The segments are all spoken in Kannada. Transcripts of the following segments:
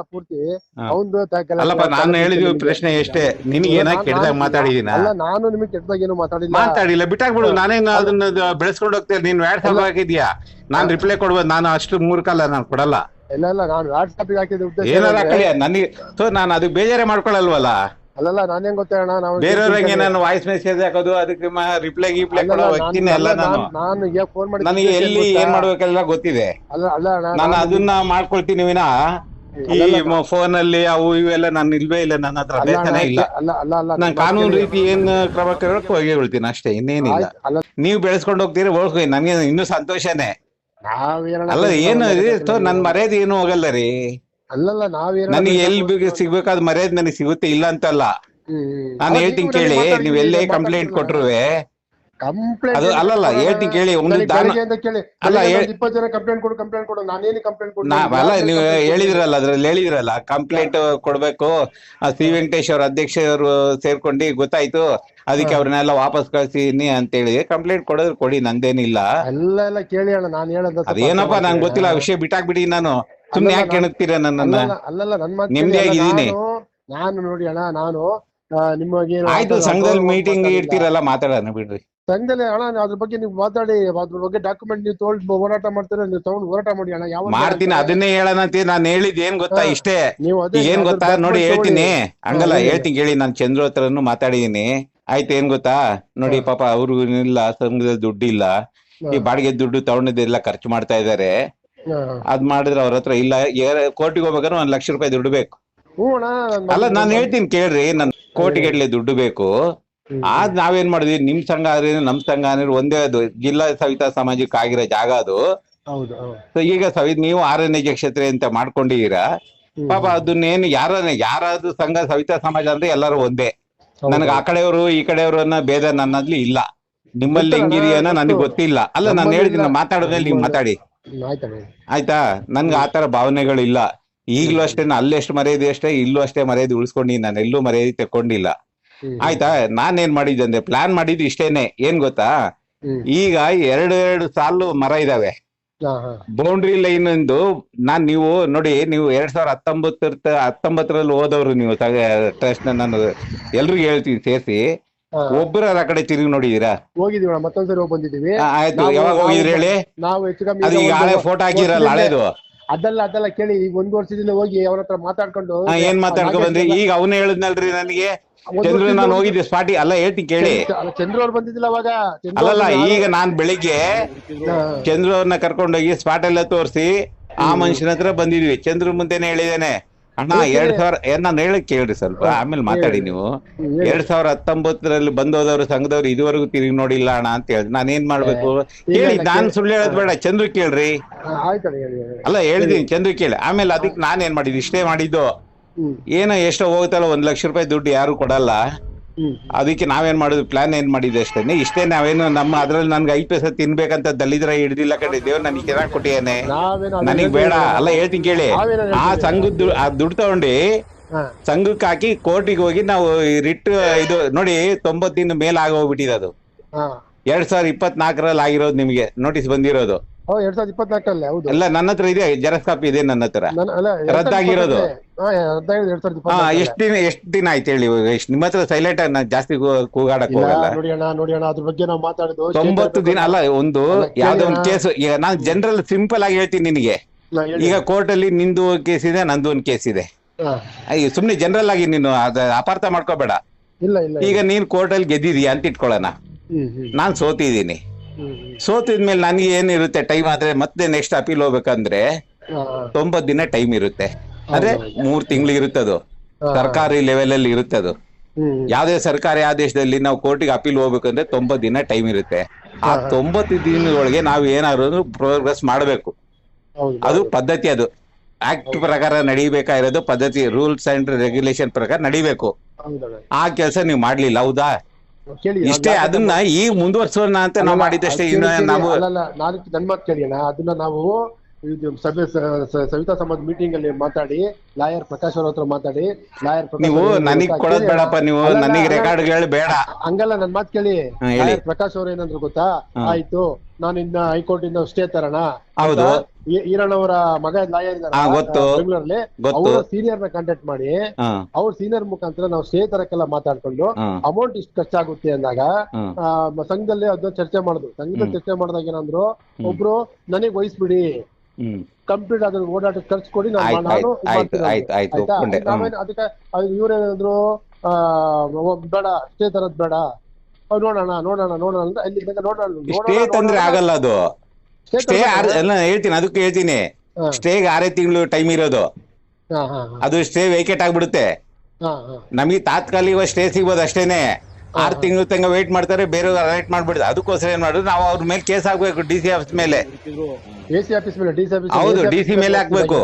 ಪೂರ್ತಿ ಅಲ್ಲಪ್ಪ ನಾನು ಹೇಳಿದ್ವಿ ಪ್ರಶ್ನೆ ಎಷ್ಟೇ? ನಿನಗೇನ ನಾನು- ಕೆಟ್ಟದಾಗ ಮಾತಾಡಿದೀನ? ಅಲ್ಲ ನಾನು ನಿಮಗೆ ಕೆಟ್ಟದಾಗ ಏನು ಮಾತಾಡಿಲ್ಲ. ಮಾತಾಡಿಲ್ಲ ಬಿಟ್ಟಾಕ್ಬಿಡು ನಾನೇನು ಅದನ್ನ ಬೆಳೆಸ್ಕೊಂಡು ಹೋಗ್ತೇನೆ ನೀನ್ ವ್ಯಾಟ್ಸಪ್ ಹಾಕಿದ್ಯಾ? ನಾನ್ ರಿಪ್ಲೈ ಕೊಡ್ಬೋದು ನಾನು ಅಷ್ಟು ಮೂರ್ಖಲ್ಲ ನಾನು ಕೊಡಲ್ಲ. ಇಲ್ಲ ಇಲ್ಲ ನಾನು ವಾಟ್ಸ್ಆಪ್ ಹಾಕಿದ ಏನಾರ ಹಾಕಲಿ ನನಗೆ ಸೊ ನಾನು ಅದಕ್ಕೆ ಬೇಜಾರೇ ಮಾಡ್ಕೊಳಲ್ವಲ್ಲ? ಅಲ್ಲಲ್ಲ ನಾನು ಹೆಂಗ್ ಗೊತ್ತೇಣ ನಾವು ಬೇರೆಯವ್ರಿಗೆ ನಾನು ವಾಯ್ಸ್ ಮೆಸೇಜ್ ಹಾಕೋದು ಅದಕ್ಕೆ ರಿಪ್ಲೈ ಗಿಪ್ಲೈ ಕೊಡೋ ವ್ಯಕ್ತಿನೇ ಅಲ್ಲ ನಾನು. ನಾನು ಈಗ ಫೋನ್ ಮಾಡಿ ನನಗೆ ಎಲ್ಲಿ ಏನ್ ಮಾಡ್ಬೇಕೆಲ್ಲ ಗೊತ್ತಿದೆ. ಅಲ್ಲ ಅಲ್ಲ ನಾನು- ಅದನ್ನ ಮಾಡ್ಕೊಳ್ತೀನಿ ವಿನ. ಈ ಫೋನ್ ಅಲ್ಲಿ ಅವು ಇವೆಲ್ಲ ನಾನು ಇಲ್ವೇ ಇಲ್ಲ ನನ್ನ ಹತ್ರ ಇಲ್ಲ. ನಾನು ಕಾನೂನು ರೀತಿ ಏನ್ ಕ್ರಮ ಕೈಗೊಳ್ಳಕ್ ಹೋಗಿ ಹೇಳ್ತೀನಿ ಅಷ್ಟೇ ಇನ್ನೇನಿಲ್ಲ. ನೀವು ಬೆಳೆಸ್ಕೊಂಡು ಹೋಗ್ತೀರಿ ಹೋಗಿ ನನಗೆ ಇನ್ನೂ ಸಂತೋಷನೇ. ಅಲ್ಲ ಏನು ನನ್ ಮರ್ಯಾದೆ ಏನು ಹೋಗಲ್ಲ ರೀ. ಅಲ್ಲಲ್ಲ ನನಗೆ ಎಲ್ಲಿ ಬೇಕು ಸಿಗ್ಬೇಕಾದ ಮರ್ಯಾದೆ ನನಗೆ ಸಿಗುತ್ತೆ ಇಲ್ಲ ಅಂತಲ್ಲ. ನಾನು ಹೇಳ್ತೀನಿ ಕೇಳಿ ನೀವ್ ಎಲ್ಲೇ ಕಂಪ್ಲೇಂಟ್ ಕೊಟ್ರುವೆ. ಕಂಪ್ಲೇಂಟ್ ಅಲ್ಲಲ್ಲ, ಹೇಳ್ತೀನಿ ಕೇಳಿ, ಒಂದು ದಾನ- ಕೇಳಿ. ಅಲ್ಲ, ಇಪ್ಪತ್ತು ಜನ ಕಂಪ್ಲೇಂಟ್ ಕೊಡು ಕಂಪ್ಲೇಂಟ್ ಕೊಡು ನಾನೇನು ಕಂಪ್ಲೇಂಟ್ ಕೊಡು ಅಲ್ಲ ನೀವು ಹೇಳಿದ್ರಲ್ಲ ಅದ್ರಲ್ಲಿ ಹೇಳಿದ್ರಲ್ಲ ಕಂಪ್ಲೇಂಟ್ ಕೊಡ್ಬೇಕು. ಆ ಸಿ ವೆಂಕಟೇಶ್ ಅವ್ರ ಅಧ್ಯಕ್ಷರು ಸೇರ್ಕೊಂಡು ಗೊತ್ತಾಯ್ತು. ಅದಕ್ಕೆ ಅವ್ರನ್ನೆಲ್ಲ ವಾಪಸ್ ಅಂತ ಹೇಳಿ ಕಂಪ್ಲೇಂಟ್ ಕೊಡೋದ್ರ ಕೊಡಿ ನಂದೇನಿಲ್ಲ. ಎಲ್ಲ ಎಲ್ಲ ಕೇಳಿ ಅಣ್ಣ ನಾನು ಹೇಳದ ಅದೇನಪ್ಪ ನಂಗೆ ಗೊತ್ತಿಲ್ಲ ಆ ವಿಷಯ ಬಿಟ್ಟಾಕ್ಬಿಡಿ ನಾನು. ಸುಮ್ನೆ ಯಾಕೆ ಕೆಣಕ್ತೀರ ನನ್ನನ್ನ? ಅಲ್ಲಲ್ಲ ನನ್ನ ಕೇಳಿ ನಾನು ನೋಡಿ ಅಣ್ಣ ನಾನು ನಿಮಗೆ ಆಯ್ತು ಸಂಘದಲ್ಲಿ ಮೀಟಿಂಗ್ ಇಡ್ತೀರಲ್ಲ ಮಾತಾಡೋಣ ಬಿಡ್ರಿ. ಸಂಘದಲ್ಲಿ ಅಣ್ಣ ಅದ್ರ ಬಗ್ಗೆ ನೀವು ಮಾತಾಡಿ ಅದ್ರ ಬಗ್ಗೆ ಡಾಕ್ಯುಮೆಂಟ್ ನೀವು ತೊಗೊಂಡು ಹೋರಾಟ ಮಾಡ್ತೀರಾ ನೀವು ತಗೊಂಡು ಹೋರಾಟ ಮಾಡಿ ಅಣ್ಣ. ಯಾವ ಮಾಡ್ತೀನಿ ಅದನ್ನೇ ಹೇಳೋಣ ಅಂತ ನಾನು ಹೇಳಿದ್ ಏನ್ ಗೊತ್ತಾ ಇಷ್ಟೇ? ನೀವು ಅದೇ ಏನ್ ಗೊತ್ತಾ? ನೋಡಿ ಹೇಳ್ತೀನಿ. ಹಂಗಲ್ಲ ಹೇಳ್ತೀನಿ ಕೇಳಿ ನಾನು ಚಂದ್ರ ಹತ್ರನು ಮಾತಾಡಿದೀನಿ. ಆಯ್ತು ಏನ್ ಗೊತ್ತಾ? ನೋಡಿ ಪಾಪ ಅವ್ರಿಗೂ ಇಲ್ಲ ಸಂಘದಲ್ಲಿ ದುಡ್ಡು ಇಲ್ಲ ಈ ಬಾಡಿಗೆ ದುಡ್ಡು ತಗೊಂಡಿದ್ದೆಲ್ಲ ಖರ್ಚು ಮಾಡ್ತಾ ಇದಾರೆ. ಅದ್ ಮಾಡಿದ್ರೆ ಅವ್ರ ಹತ್ರ ಇಲ್ಲ ಕೋರ್ಟಿಗೆ ಹೋಗ್ಬೇಕಾದ್ರೆ ಒಂದ್ ಲಕ್ಷ ರೂಪಾಯಿ ದುಡ್ಡು ಬೇಕು. ಅಲ್ಲ ನಾನು ಹೇಳ್ತೀನಿ ಕೇಳ್ರಿ. ನನ್ ಕೋರ್ಟಿಗೆ ದುಡ್ಡು ಬೇಕು. ಆದ್ ನಾವೇನ್ ಮಾಡಿದ್ವಿ? ನಿಮ್ ಸಂಘ ಆದ್ರೆ ನಮ್ ಸಂಘ ಅಂದ್ರೆ ಒಂದೇ ಅದು. ಜಿಲ್ಲಾ ಸವಿತಾ ಸಮಾಜಕ್ಕೆ ಆಗಿರೋ ಜಾಗ ಅದು. ಹೌದು ಈಗ ಸವಿ ನೀವು ಆರಣ್ಯ ಕ್ಷೇತ್ರ ಅಂತ ಮಾಡ್ಕೊಂಡಿದ್ದೀರಾ. ಪಾಪ ಅದನ್ನೇನು ಯಾರ ಯಾರಾದ್ರೂ ಸಂಘ ಸವಿತಾ ಸಮಾಜ ಅಂದ್ರೆ ಎಲ್ಲರೂ ಒಂದೇ. ನನಗೆ ಆ ಕಡೆಯವರು ಈ ಕಡೆಯವರು ಅನ್ನೋ ಭೇದ ನನ್ನಲ್ಲಿ ಇಲ್ಲ. ನಿಮ್ಮಲ್ಲಿ ಹೆಂಗಿದೆಯೋ ನನಗೆ ಗೊತ್ತು. ಗೊತ್ತಿಲ್ಲ. ಅಲ್ಲ ನಾನು ಹೇಳಿದ್ದೀನಿ ಹೇಳ್ತೀನಿ ಇಲ್ಲ. ಮಾತಾಡೋದ್ರಲ್ಲಿ ನೀವು ಮಾತಾಡಿ. ಆಯ್ತಾ ಆಯ್ತಣ್ಣ ಆಯ್ತಾ? ನನ್ಗೆ ಆತರ ಭಾವನೆಗಳಿಲ್ಲ. ಈಗ್ಲೂ ಅಷ್ಟೇ ಅಲ್ಲೆಷ್ಟು ಮರ್ಯಾದೆ ಅಷ್ಟೇ ಇಲ್ಲೂ ಅಷ್ಟೇ ಮರ್ಯಾದೆ ಉಳಿಸ್ಕೊಂಡಿ ನಾನು ಎಲ್ಲೂ ಮರ್ಯಾದೆ ತಕೊಂಡಿಲ್ಲ. ಆಯ್ತಾ? ನಾನೇನ್ ಮಾಡಿದ್ದೆ ಅಂದ್ರೆ ಪ್ಲಾನ್ ಮಾಡಿದ್ದು ಇಷ್ಟೇನೆ. ಏನ್ ಗೊತ್ತಾ? ಈಗ ಎರಡು ಎರಡು ಸಾಲು ಮರ ಇದಾವೆ. ಬೌಂಡ್ರಿ ಲೈನ್ ಎಂದು ನಾನ್ ನೀವು ನೋಡಿ ನೀವು ಎರಡ್ ಸಾವಿರದ ಹತ್ತೊಂಬತ್ತರ ಹತ್ತೊಂಬತ್ತರಲ್ಲಿ ಹೋದವ್ರು ನೀವು ಟ್ರಸ್ಟ್ ನಾನು ಎಲ್ರಿಗೂ ಹೇಳ್ತೀನಿ ಸೇರಿಸಿ. ಒಬ್ಬರ ಆ ಕಡೆ ತಿರುಗಿ ನೋಡಿದೀರಾ? ಹೋಗಿದೀವಿ ಮತ್ತೊಂದ್ಸರಿ ಹೋಗಿ ಬಂದಿದೀವಿ ಆ, ಆಯ್ತು. ಯಾವಾಗ ಹೋಗಿದ್ರಿ ಹೇಳಿ? ನಾವು ಹೆಚ್ಚು ಕಮ್ಮಿ ಅದು ಈಗ ಹಳೆ ಫೋಟೋ ಹಾಕಿರಲ್ಲ ಹಳೇದು. ಅದಲ್ಲ ಅದಲ್ಲ ಕೇಳಿ ಈಗ ಒಂದ್ ವರ್ಷದಿಂದ ಹೋಗಿ ಅವ್ರ ಹತ್ರ ಮಾತಾಡ್ಕೊಂಡು ಏನ್ ಮಾತಾಡ್ಕೊ ಬಂದ್ರಿ? ಈಗ ಅವನೇ ಹೇಳಿದ್ನಲ್ರಿ ನನಗೆ. ಒಂದು ಚಂದ್ರು ವರ್ಷದಿಂದ ನಾನು ಹೋಗಿದ್ದೆ ಸ್ಪಾಟಿ. ಅಲ್ಲ ಹೇಳ್ತೀನಿ ಕೇಳಿ. ಅಲ್ಲ, ಚಂದ್ರು ಅವ್ರು ಬಂದಿದ್ದಿಲ್ಲ ಅವಾಗ? ಚಂದ್ರು ಅಲ್ಲಲ್ಲ ಅವ್ರು ಈಗ ನಾನ್ ಬೆಳಿಗ್ಗೆ ಚಂದ್ರ ಚಂದ್ರು ಅವ್ರನ್ನ ಕರ್ಕೊಂಡೋಗಿ ಸ್ಪಾಟ್ ಎಲ್ಲ ತೋರಿಸಿ ಆ ಮನುಷ್ಯನ ಹತ್ರ ಬಂದಿದ್ವಿ. ಚಂದ್ರ ಮುಂದೆನೆ ಹೇಳಿದೇನೆ ಅಣ್ಣ ಎರಡ್ ಸಾವಿರ ನಾನು ಹೇಳಕ್ ಕೇಳ್ರಿ ಸ್ವಲ್ಪ ಆಮೇಲೆ ಮಾತಾಡಿ ನೀವು. ಎರಡ್ ಸಾವಿರ ಹತ್ತೊಂಬತ್ತರಲ್ಲಿ ಬಂದೋದವ್ರು ಸಂಘದವ್ರು ಇದುವರೆಗೂ ತಿರುಗಿ ನೋಡಿಲ್ಲ ಅಣ್ಣ ಅಂತ ಹೇಳಿ. ನಾನು ಏನ್ ಮಾಡ್ಬೇಕು? ಹೇಳಿ ನಾನ್ ಸುಳ್ಳು ಹೇಳೋದ್ ಬೇಡ. ಚಂದ್ರು ಕೇಳ್ರಿ. ಅಲ್ಲ ಹೇಳಿದೀನಿ ಚಂದ್ರು ಕೇಳಿ. ಆಮೇಲೆ ಅದಕ್ಕೆ ನಾನ್ ಏನ್ ಮಾಡಿದ್ದು? ಇಷ್ಟೇ ಮಾಡಿದ್ದು. ಏನೋ ಎಷ್ಟೋ ಹೋಗ್ತಲ್ಲ ಒಂದ್ ಲಕ್ಷ ರೂಪಾಯಿ ದುಡ್ಡು ಯಾರು ಕೊಡಲ್ಲ. ಅದಕ್ಕೆ ನಾವೇನ್ ಮಾಡಿದ್ವಿ ಪ್ಲಾನ್ ಏನ್ ಮಾಡಿದ್ವಿ ಅಷ್ಟೇನೆ ಇಷ್ಟೇ ನಾವೇನು ನಮ್ಮ ಅದ್ರಲ್ಲಿ ನನ್ಗೆ ಐದು ಪೈಸೆ ತಿನ್ಬೇಕಂತ ದಲಿದ್ರ ಹಿಡ್ದಿಲ್ಲ ಕಡೆ ದೇವ್ರು ನನಗೆ ಚೆನ್ನಾಗಿ ಕೊಟ್ಟಿಯಾನೆ. ನಾವೇನು ನನಗ್ ಬೇಡ. ಅಲ್ಲ ಹೇಳ್ತೀನಿ ಕೇಳಿ. ಆ ಸಂಘದ ಆ ದುಡ್ಡು ತಗೊಂಡು. ಸಂಘಕ್ಕೆ ಹಾಕಿ ಕೋರ್ಟಿಗೆ ಹೋಗಿ ನಾವು ರಿಟ್ ಇದು ನೋಡಿ ತೊಂಬತ್ತು ದಿನ ಮೇಲೆ ಆಗೋಗ್ಬಿಟ್ಟಿದೆ ಅದು. ಎರಡ್ ಸಾವಿರದ ಇಪ್ಪತ್ನಾಲ್ಕರಲ್ಲಿ ಆಗಿರೋದು ನಿಮಗೆ. ನೋಟಿಸ್ ಬಂದಿರೋದು. ಎರಡ್ ಸಾವಿರದ ಇಪ್ಪತ್ನಾಲ್ಕರಲ್ಲಿ? ಹೌದು. ಎಲ್ಲ ನನ್ನ ಹತ್ರ ಇದೆ. ಜೆರಾಕ್ಸ್ ಕಾಪಿ ಇದೆ ನನ್ನ ಹತ್ರ ಅಲ್ಲ, ರದ್ದಾಗಿರೋದು. ಎಷ್ಟ್ ದಿನ ಎಷ್ಟು ದಿನ ಆಯ್ತು ಹೇಳಿ ನಿಮ್ಮ ಹತ್ರ ಸೈಲೆಂಟ್ ಜಾಸ್ತಿ ಕೂಗಾಡಕ್ ಹೋಗಲ್ಲ. ಅದ್ರ ಬಗ್ಗೆ ನಾವು ಮಾತಾಡಿದ್ದು ತೊಂಬತ್ತು ದಿನ ಅಲ್ಲ ಒಂದು ಯಾವ್ದೋ ಒಂದು ಕೇಸ್ ಈಗ ನಾನು ಜನರಲ್ ಸಿಂಪಲ್ ಆಗಿ ಹೇಳ್ತೀನಿ ನಿನಗೆ. ಈಗ ಕೋರ್ಟ್ ಅಲ್ಲಿ ನಿಂದು ಕೇಸ್ ಇದೆ ನಂದು ಒಂದು ಕೇಸ್ ಇದೆ. ಸುಮ್ನೆ ಜನರಲ್ ಆಗಿ ನೀನು ಅದ ಅಪಾರ್ಥ ಮಾಡ್ಕೋಬೇಡ. ಈಗ ನೀನ್ ಕೋರ್ಟ್ ಅಲ್ಲಿ ಗೆದ್ದಿದೀಯ ಅಂತ ಇಟ್ಕೊಳ್ಳೋಣ. ನಾನ್ ಸೋತಿದ್ದೀನಿ. ಸೋತಿದ್ಮೇಲೆ ನನಗೆ ಏನಿರುತ್ತೆ ಟೈಮ್ ಆದ್ರೆ ಮತ್ತೆ ನೆಕ್ಸ್ಟ್ ಅಪೀಲ್ ಹೋಗ್ಬೇಕಂದ್ರೆ. ತೊಂಬತ್ ದಿನ ಟೈಮ್ ಇರುತ್ತೆ. ಅಂದ್ರೆ ಮೂರ್ ತಿಂಗಳು ಇರುತ್ತೆ ಅದು. ಸರ್ಕಾರಿ ಲೆವೆಲ್ ಅಲ್ಲಿ ಇರುತ್ತೆ ಅದು. ಯಾವ್ದೇ ಸರ್ಕಾರಿ ಆದೇಶದಲ್ಲಿ ನಾವು ಕೋರ್ಟಿಗೆ ಅಪೀಲ್ ಹೋಗ್ಬೇಕಂದ್ರೆ ತೊಂಬತ್ ದಿನ ಟೈಮ್ ಇರುತ್ತೆ. ಆ ತೊಂಬತ್ ದಿನದೊಳಗೆ ನಾವು ಏನಾದ್ರು ಪ್ರೋಗ್ರೆಸ್ ಮಾಡಬೇಕು. ಅದು ಪದ್ಧತಿ ಅದು. ಆಕ್ಟ್ ಪ್ರಕಾರ ನಡಿಬೇಕಾಗಿರೋದು ಪದ್ಧತಿ ರೂಲ್ಸ್ ಅಂಡ್ ರೆಗ್ಯುಲೇಷನ್ ಪ್ರಕಾರ ನಡಿಬೇಕು. ಆ ಕೆಲಸ ನೀವು ಮಾಡ್ಲಿಲ್ಲ ಹೌದಾ? ಇಷ್ಟೇ ಅದನ್ನ ಈಗ ಮುಂದುವರ್ಸೋಣ ಅಂತ ನಾವು ಮಾಡಿದಷ್ಟೇ ನಾನು ನನ್ ಮಾತು ಅದನ್ನ ನಾವು ಇದು ಸಭೆ ಸವಿತಾ ಸಮಾಜ ಮೀಟಿಂಗ್ ಅಲ್ಲಿ ಮಾತಾಡಿ ಲಾಯರ್ ಪ್ರಕಾಶ್ ಅವ್ರ ಹತ್ರ ಮಾತಾಡಿ ಲಾಯರ್ ಪ್ರಕಾಶ್ ನೀವು ನನಗ್? ಕೊಡೋದ್ ಬೇಡಪ್ಪ ನನಗೆ. ರೆಕಾರ್ಡ್ಗಳು ಬೇಡ ಹಂಗಲ್ಲ ನನ್ ಮಾತ್ ಕೇಳಿ ಲಾಯರ್ ಪ್ರಕಾಶ್ ಅವ್ರ ಏನಂದ್ರು ಗೊತ್ತಾ. ಆಯ್ತು ನಾನು ಇನ್ನ ಹೈಕೋರ್ಟ್ ಇಂದ ಸ್ಟೇ ತರೋಣ ಹೌದು. ಈರಣ್ಣ ಅವರ ಮಗ ಲಾಯರ್. ಬೆಂಗಳೂರಲ್ಲಿ. ಅವ್ರ ಸೀನಿಯರ್ನ ಕಾಂಟ್ಯಾಕ್ಟ್ ಮಾಡಿ ಅವ್ರ ಸೀನಿಯರ್ ಮುಖಾಂತರ ನಾವು ಸ್ಟೇ ತರಕ್ಕೆಲ್ಲ ಮಾತಾಡ್ಕೊಂಡು ಅಮೌಂಟ್ ಇಷ್ಟು ಖರ್ಚಾಗುತ್ತೆ ಅಂದಾಗ ಸಂಘದಲ್ಲಿ ಅದನ್ನ ಚರ್ಚೆ ಮಾಡುದು ಸಂಘದಲ್ಲಿ ಚರ್ಚೆ ಮಾಡಿದಾಗ ಏನಂದ್ರು ಒಬ್ರು ನನಗ್ ವಹಿಸ್ಬಿಡಿ ಕಂಪ್ಲೀಟ್ ಅದ್ರ ಓಡಾಟ ಖರ್ಚು ಕೊಡಿ ನಾನು ನಾವೇನ್ ಅದಕ್ಕೆ ಇವ್ರೇನಂದ್ರು ಬೇಡ ಸ್ಟೇ ತರದ್ ಬೇಡ. ನೋಡೋಣ ನೋಡೋಣ ನೋಡೋಣ ಅಂತ ಅಲ್ಲಿ ನೋಡೋಣ. ಸ್ಟೇ ತಂದ್ರೆ ಆಗಲ್ಲ ಅದು. ಸ್ಟೇ ಹೇಳ್ತೀನಿ ಅದಕ್ಕೆ ಹೇಳ್ತೀನಿ. ಸ್ಟೇಗ್ ಆರೇ ತಿಂಗಳು ಟೈಮ್ ಇರೋದು. ಹಾ ಹಾ ಅದು ಸ್ಟೇ ವೇಕೆಟ್ ಆಗ್ಬಿಡುತ್ತೆ. ನಮಗೆ ತಾತ್ಕಾಲಿಕ ಸ್ಟೇ ಸಿಗ್ಬೋದು ಅಷ್ಟೇನೆ. ಆರ್ ತಿಂಗಳು ತಂಗ ವೇಟ್ ಮಾಡ್ತಾರೆ ಬೇರೆ ಅಲೈಟ್ ಮಾಡ್ಬಿಡುದು ಅದಕ್ಕೋಸ್ಕರ ಏನ್ ಮಾಡುದು? ನಾವು ಅವ್ರ ಮೇಲೆ ಕೇಸ್ ಹಾಕ್ಬೇಕು ಡಿ ಸಿ ಆಫೀಸ್ ಮೇಲೆ. ಎಸಿ ಆಫೀಸ್ ಮೇಲೆ ಡಿಸಿ ಆಫೀಸ್ ಹೌದು ಡಿ ಸಿ ಮೇಲೆ ಹಾಕ್ಬೇಕು.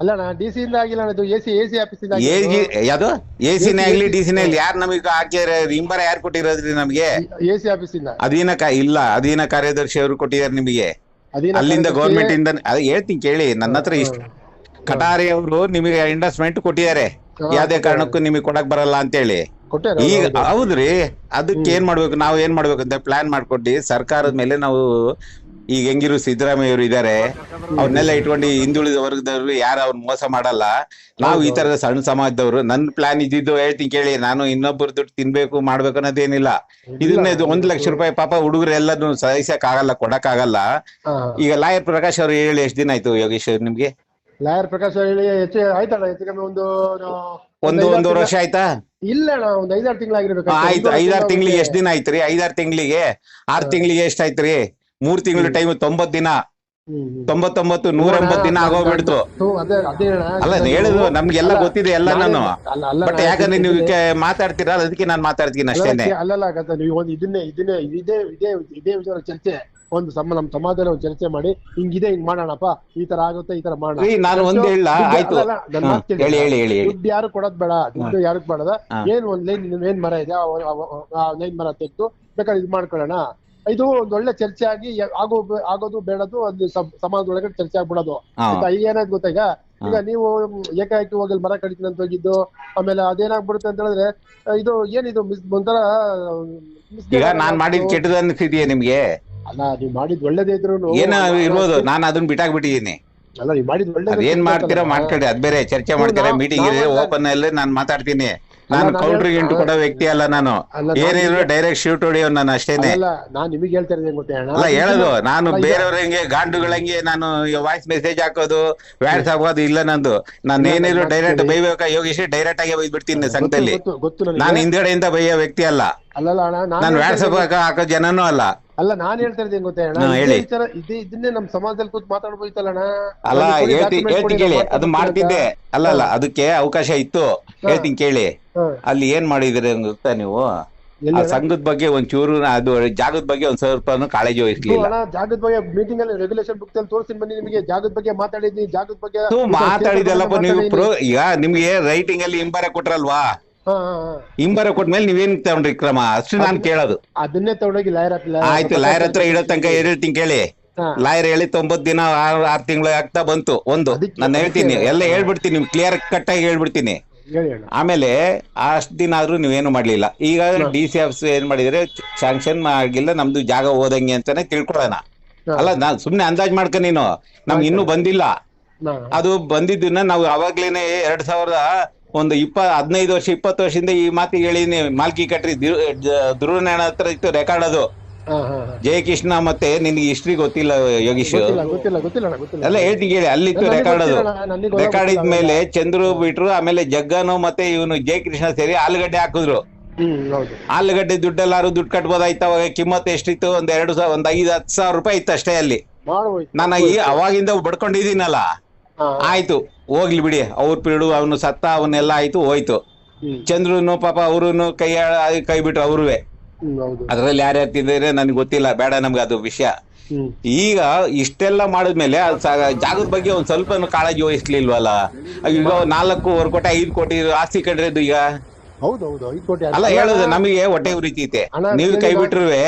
ಅಲ್ಲ ನಾ ಡಿ ಸಿ ಇಂದ ಆಗಿಲ್ಲ ಇದು ಎಸಿ ಎಸಿ ಆಫೀಸ್ ಇಂದ ಎಜಿ ಯಾವ್ದು? ಎ ಸಿನೇ ಆಗ್ಲಿ ಡಿ ಸಿನೇ ಆಗ್ಲಿ ಯಾರು ನಮಗೆ ಹಾಕಿದ್ರೆ ಇಂಬರ ಯಾರು ಕೊಟ್ಟಿರೋದ್ರಿ ನಮಗೆ? ಎಸಿ ಆಫೀಸ್ ಇಂದ. ಅಧೀನ ಕಾ ಇಲ್ಲ ಅಧೀನ ಕಾರ್ಯದರ್ಶಿ ಅವರು ಕೊಟ್ಟಿದ್ದಾರೆ ನಿಮಗೆ. ಅದೇನ ಅಲ್ಲಿಂದ ಗೌರ್ಮೆಂಟ್ ಇಂದ ಅದ್ ಹೇಳ್ತೀನಿ ಕೇಳಿ ನನ್ನ ಹತ್ರ ಇಷ್ಟ ಕಟಾರಿ ಅವರು ನಿಮಗೆ ಇಂಡಸ್ಟ್ಮೆಂಟ್ ಕೊಟ್ಟಿದ್ದಾರೆ. ಯಾವ್ದೇ ಕಾರಣಕ್ಕೂ ನಿಮಗೆ ಕೊಡಕ್ ಬರಲ್ಲ ಅಂತೇಳಿ. ಕೊಟ್ಟಾರ ಈಗ ಹೌದ್ರಿ. ಅದಕ್ಕೆ ಏನ್ ಮಾಡ್ಬೇಕು? ನಾವು ಏನ್ ಮಾಡ್ಬೇಕು ಅಂತ ಪ್ಲಾನ್ ಮಾಡ್ಕೊಟ್ಟಿ ಸರ್ಕಾರದ ಮೇಲೆ ನಾವು ಈಗ ಹೆಂಗಿರು ಸಿದ್ದರಾಮಯ್ಯ ಅವರು ಇದಾರೆ ಅವ್ರನ್ನೆಲ್ಲ ಇಟ್ಕೊಂಡು ಹಿಂದುಳಿದ ವರ್ಗದವ್ರು ಯಾರು ಅವ್ರ ಮೋಸ ಮಾಡಲ್ಲ. ನಾವು ಈ ತರದ ಸಣ್ಣ ಸಮಾಜದವ್ರು. ನನ್ ಪ್ಲಾನ್ ಇದ್ದಿದ್ದು ಹೇಳ್ತೀನಿ ಕೇಳಿ ನಾನು ಇನ್ನೊಬ್ಬರು ದುಡ್ಡು ತಿನ್ಬೇಕು ಮಾಡ್ಬೇಕು ಅನ್ನೋದೇನಿಲ್ಲ ಇದನ್ನ ಇದು ಒಂದ್ ಲಕ್ಷ ರೂಪಾಯಿ ಪಾಪ ಹುಡುಗರು ಎಲ್ಲಾನು ಸಹಿಸಕ್ ಆಗಲ್ಲ ಕೊಡಕ್ ಆಗಲ್ಲ ಈಗ ಲಾಯರ್ ಪ್ರಕಾಶ್ ಅವ್ರು ಹೇಳಿ ಎಷ್ಟ್ ದಿನ ಆಯ್ತು ಯೋಗೇಶ್ ಅವ್ರು ನಿಮ್ಗೆ? ಲಾಯರ್ ಪ್ರಕಾಶ್ ಹೇಳಿ ಹೆಚ್ಚು ಆಯ್ತಲ್ಲ ಹೆಚ್ಚು ಕಮ್ಮಿ ಒಂದು ಒಂದು ಒಂದೂವರೆ ವರ್ಷ ಆಯ್ತಾ? ಇಲ್ಲ ಅಣ್ಣ ಒಂದ್ ಐದಾರು ತಿಂಗಳಾಗಿರ್ಬೇಕು. ಆಯ್ತು ಐದಾರು ತಿಂಗಳಿಗೆ ಎಷ್ಟ್ ದಿನ ಆಯ್ತ್ರಿ ಐದಾರು ತಿಂಗಳಿಗೆ? ಆರ್ ತಿಂಗಳಿಗೆ ಎಷ್ಟ್ ಆಯ್ತ್ರಿ ಮೂರ್ ತಿಂಗಳ ಟೈಮ್ ತೊಂಬತ್ ದಿನ. ತೊಂಬತ್ತೊಂಬತ್ತು ನೂರ ಎಂಬತ್ ದಿನ ಆಗೋಗ್ಬಿಡ್ತು. ಅಲ್ಲ ಹೇಳುದು ನಮ್ಗೆಲ್ಲ ಗೊತ್ತಿದೆ ಎಲ್ಲ ನಾನು ಬಟ್ ಯಾಕಂದ್ರೆ ನೀವು ಮಾತಾಡ್ತೀರಾ ಅದಕ್ಕೆ ನಾನು ಮಾತಾಡ್ತೀನಿ ಅಷ್ಟೇನೆ. ಅಲ್ಲಲ್ಲ ನೀವು ಒಂದು ಇದನ್ನೇ ಇದನ್ನೇ ಇದೇ ಇದೇ ಇದೇ ವಿಚಾರ ಚರ್ಚೆ. ಒಂದು ಸಮ ನಮ್ಮ ಸಮಾಜದಲ್ಲಿ ಒಂದು ಚರ್ಚೆ ಮಾಡಿ ಹಿಂಗಿದೆ ಹಿಂಗ್ ಮಾಡೋಣಪ್ಪ ಈ ತರ ಆಗುತ್ತೆ ಈ ತರ ಮಾಡೋಣ ಒಂದ್ ದುಡ್ಡು- ಯಾರು ಕೊಡೋದ್ ಬೇಡ ದುಡ್ಡು ಯಾರು ಬೇಡದ. ಏನ್ ಒಂದ್ ಲೈನ್ ಏನ್ ಮರ ಇದೆ ಲೈನ್ ಮರ ತೆಗೆದು ಬೇಕಾದ್ರೆ ಇದ್ ಮಾಡ್ಕೊಳ್ಳೋಣ ಇದು ಒಂದ್ ಒಳ್ಳೆ ಚರ್ಚೆ ಆಗಿ ಆಗೋ ಆಗೋದು ಬೇಡದು ಸಮಾಜದ ಸಮಾಜದೊಳಗಡೆ ಚರ್ಚೆ ಆಗ್ಬಿಡೋದು ಈಗ ಏನಾಯ್ತು ಗೊತ್ತಾ ಈಗ ಈಗ ನೀವು ಮ್, ಏಕಾಏಕಿ ಹೋಗಿ ಮರ ಕಡಿತೀನಿ ಅಂತ ಹೋಗಿದ್ದು ಆಮೇಲೆ ಅದೇನಾಗ್ಬಿಡುತ್ತೆ ಅಂತ ಹೇಳಿದ್ರೆ ಇದು ಏನಿದು ಮಿಸ್ ಒಂಥರ ಈಗ ನಾನ್ ಮಾಡಿದ ಮಾಡಿದ್ ಕೆಟ್ಟದ ಅನ್ಸಿದ್ಯಾ ನಿಮ್ಗೆ ಅಲ್ಲ ನೀವು ಮಾಡಿದ್ ಒಳ್ಳೇದೇ ಇದ್ರು ಏನ ಇರ್ಬೋದು. ನಾನು ಅದನ್ನ ಬಿಟ್ಟಾಕ್ಬಿಟ್ಟಿದೀನಿ ಅಲ್ಲ ನೀವು ಮಾಡಿದ್ ಒಳ್ಳೇದು ಅದೇನ್ ಮಾಡ್ತೀರಾ. ಮಾಡ್ಕೊಳ್ಳಿ ಅದ್ ಬೇರೆ ಚರ್ಚೆ ಮಾಡ್ತೀರಾ ಮೀಟಿಂಗ್ ಇದೆ ಓಪನ್ ಅಲ್ಲಿ ನಾನು ಮಾತಾಡ್ತೀನಿ. ನಾನು ಕೌಂಟರ್ ಗಿಂಟು ಕೊಡೋ ವ್ಯಕ್ತಿ ಅಲ್ಲ ನಾನು. ಏನಿದ್ರು ಡೈರೆಕ್ಟ್ ಶೂಟ್ ಹೊಡಿಯೋ ನಾನು ಅಷ್ಟೇನೆ. ಅಲ್ಲ ನಾನ್ ನಿಮಗೆ ಹೇಳ್ತಾ ಇರೋದು ಗೊತ್ತೇ ಅಣ್ಣ? ಅಲ್ಲ ಹೇಳೋದು ನಾನು ಬೇರೆಯವ್ರಂಗೆ ಗಾಂಡುಗಳಂಗೆ ನಾನು ವಾಯ್ಸ್ ಮೆಸೇಜ್ ಹಾಕೋದು ವಾಟ್ಸ್ಆಪ್ ಅದು ಇಲ್ಲ ನಂದು. ನಾನು ಏನಿದ್ರು ಡೈರೆಕ್ಟ್. ಬೈಬೇಕಾ ಯೋಗೇಶ್ ಡೈರೆಕ್ಟ್ ಆಗಿ ಬೈದ್ಬಿಡ್ತೀನಿ ಸಂಘದಲ್ಲಿ ನಾನು ಹಿಂದ್ಗಡೆಯಿಂದ ಬೈಯೋ ವ್ಯಕ್ತಿ ಅಲ್ಲ. ಅಲ್ಲಲ್ಲ ಅಣ್ಣ ನಾನ್ ಹಾಕೋ ಜನನೂ ಅಲ್ಲ. ಅಲ್ಲ ನಾನ್ ಹೇಳ್ತಾ ಇದ್ದೀನಿ ಗೊತ್ತೇ ಅಣ್ಣ? ಹೇಳಿ. ಇದೇ ಇದನ್ನೇ ನಮ್ ಸಮಾಜದಲ್ಲಿ ಕೂತ್ ಮಾತಾಡ್ಬೋಯ್ತಲ್ಲ ಅಲ್ಲ ಹೇಳ್ತಿ ಕೇಳಿ. ಅದು ಮಾಡ್ತಿದ್ದೆ. ಅಲ್ಲ ಅಲ್ಲ ಅದಕ್ಕೆ ಅವಕಾಶ ಇತ್ತು. ಹೇಳ್ತೀನಿ ಕೇಳಿ. ಅಲ್ಲಿ ಏನ್ ಮಾಡಿದ್ರಿ ಗೊತ್ತಾ ನೀವು? ಸಂಘದ ಬಗ್ಗೆ ಒಂಚೂರು ಅದು ಜಾಗದ ಬಗ್ಗೆ ಒಂದ್ ಸ್ವಲ್ಪ ಕಾಳಜಿ ವಹಿಸ್ಲಿಲ್ಲ. ಅಣ್ಣ ಜಾಗದ ಬಗ್ಗೆ ಮೀಟಿಂಗ್ ಅಲ್ಲಿ ರೆಗ್ಯುಲೇಷನ್ ಬುಕ್ ಅಲ್ಲಿ ತೋರಿಸಿ ಬನ್ನಿ ನಿಮಗೆ ಜಾಗದ ಬಗ್ಗೆ ಮಾತಾಡಿದ್ನಿ ಜಾಗದ ಬಗ್ಗೆ ಮಾತಾಡಿದಲ್ಲಪ್ಪ ನೀವು ಈಗ ನಿಮ್ಗೆ ರೈಟಿಂಗ್ ಅಲ್ಲಿ ಹಿಂಬಾರ ಕೊಟ್ರಲ್ವಾ. ಹಿಂಬಾರ ಕೊಟ್ಮೇಲೆ ನೀವೇನ್ ತಗೊಂಡ್ರಿ ಕ್ರಮ? ಅಷ್ಟು ನಾನ್ ಕೇಳೋದು. ಅದನ್ನೇ ತಗೊಂಡೋಗಿ ಲಾಯರ್ ಆಯ್ತು ಲಾಯರ್ ಹತ್ರ ಇಡೋ ತನಕ ಹೇಳ್ತೀನಿ ಕೇಳಿ. ಲಾಯರ್ ಹೇಳಿ ತೊಂಬತ್ ದಿನ ಆರ್ ಆರ್ ತಿಂಗಳು ಆಗ್ತಾ ಬಂತು ಒಂದು. ನಾನು ಹೇಳ್ತೀನಿ ಎಲ್ಲ ಹೇಳ್ಬಿಡ್ತೀನಿ ನಿಮ್ ಕ್ಲಿಯರ್ ಕಟ್ ಆಗಿ ಹೇಳ್ಬಿಡ್ತೀನಿ. ಹೇಳಿ ಆಮೇಲೆ ಅಷ್ಟ್ ದಿನ ಆದ್ರೂ ನೀವೇನು ಮಾಡ್ಲಿಲ್ಲ. ಈಗ ಡಿ ಸಿ ಆಫೀಸ್ ಏನ್ ಮಾಡಿದ್ರೆ ಶಾಂಕ್ಷನ್ ಆಗಿಲ್ಲ ನಮ್ದು ಜಾಗ ಹೋದಂಗೆ ಅಂತಾನೆ ತಿಳ್ಕೊಳ್ಳೋಣ. ಅಲ್ಲ ನಾನ್ ಸುಮ್ನೆ ಅಂದಾಜ್ ಮಾಡ್ಕ ನೀನು. ನಮ್ಗೆ ಇನ್ನೂ ಬಂದಿಲ್ಲ. ಅದು ಬಂದಿದ್ದನ್ನ ನಾವು ಅವಾಗ್ಲೇನೆ ಎರಡ್ ಸಾವಿರದ ಒಂದು ಇಪ್ಪ ಹದಿನೈದು ವರ್ಷ ಇಪ್ಪತ್ತು ವರ್ಷದಿಂದ ಈ ಮಾತು ಹೇಳಿನಿ ಮಾಲ್ಕಿ ಕಟ್ರಿ. ಧ್ರುವನಾರಾಯಣ ಹತ್ರ ಇತ್ತು ರೆಕಾರ್ಡ್ ಅದು. ಜಯಕೃಷ್ಣ ಮತ್ತೆ ನಿನ್ಗೆ ಹಿಸ್ಟ್ರಿ ಗೊತ್ತಿಲ್ಲ ಯೋಗೀಶ್? ಅಲ್ಲ ಹೇಳ್ತೀನಿ ಕೇಳಿ ಅಲ್ಲಿತ್ತು ರೆಕಾರ್ಡ್ ಅದು. ರೆಕಾರ್ಡ್ ಇದ್ಮೇಲೆ ಚಂದ್ರು ಬಿಟ್ರು ಆಮೇಲೆ ಜಗ್ಗನು ಮತ್ತೆ ಇವನು ಜಯಕೃಷ್ಣ ಸೇರಿ ಆಲೂಗಡ್ಡೆ ಹಾಕಿದ್ರು. ಆಲೂಗಡ್ಡೆ ದುಡ್ಡೆಲ್ಲಾರು ದುಡ್ಡು ಕಟ್ಬೋದಾಯ್ತು? ಅವಾಗ ಕಿಮ್ಮತ್ ಎಷ್ಟಿತ್ತು? ಒಂದ್ ಎರಡು ಸಾವಿರ ಒಂದ್ ಐದ್ ಹತ್ತು ಸಾವಿರ ರೂಪಾಯಿ ಇತ್ತು ಅಷ್ಟೇ ಅಲ್ಲಿ. ನಾನು ಈ ಅವಾಗಿಂದ ಬಡ್ಕೊಂಡಿದ್ದೀನಲ್ಲ. ಆಯ್ತು ಹೋಗ್ಲಿ ಬಿಡಿ. ಅವ್ರ ಪಿಡು ಅವನು ಸತ್ತ ಅವನ್ನೆಲ್ಲ ಆಯ್ತು ಹೋಯ್ತು. ಚಂದ್ರನು ಪಾಪ ಅವ್ರುನು ಕೈ ಕೈ ಬಿಟ್ರು ಅವ್ರುವೆ. ಅದ್ರಲ್ಲಿ ಯಾರು ಯಾರ್ತಿದ್ದಾರೆ ನನ್ಗೆ ಗೊತ್ತಿಲ್ಲ ಬೇಡ ನಮ್ಗೆ ಅದು ವಿಷಯ. ಈಗ ಇಷ್ಟೆಲ್ಲ ಮಾಡಿದ್ಮೇಲೆ ಜಾಗದ ಬಗ್ಗೆ ಒಂದ್ ಸ್ವಲ್ಪ ಕಾಳಜಿ ವಹಿಸ್ಲಿಲ್ವಲ್ಲ? ಈಗ ನಾಲ್ಕು ಕೋಟಿ ಐದು ಕೋಟಿ ಆಸ್ತಿ ಕಟ್ಟಿರೋದು ಈಗ. ಹೌದು ಹೌದು ಐದು ಕೋಟಿ ಅಲ್ಲ ಹೇಳುದು ನಮಗೆ ಹೊಟ್ಟೆ ಉರಿತೈತೆ ನೀವು ಕೈ ಬಿಟ್ರುವೆ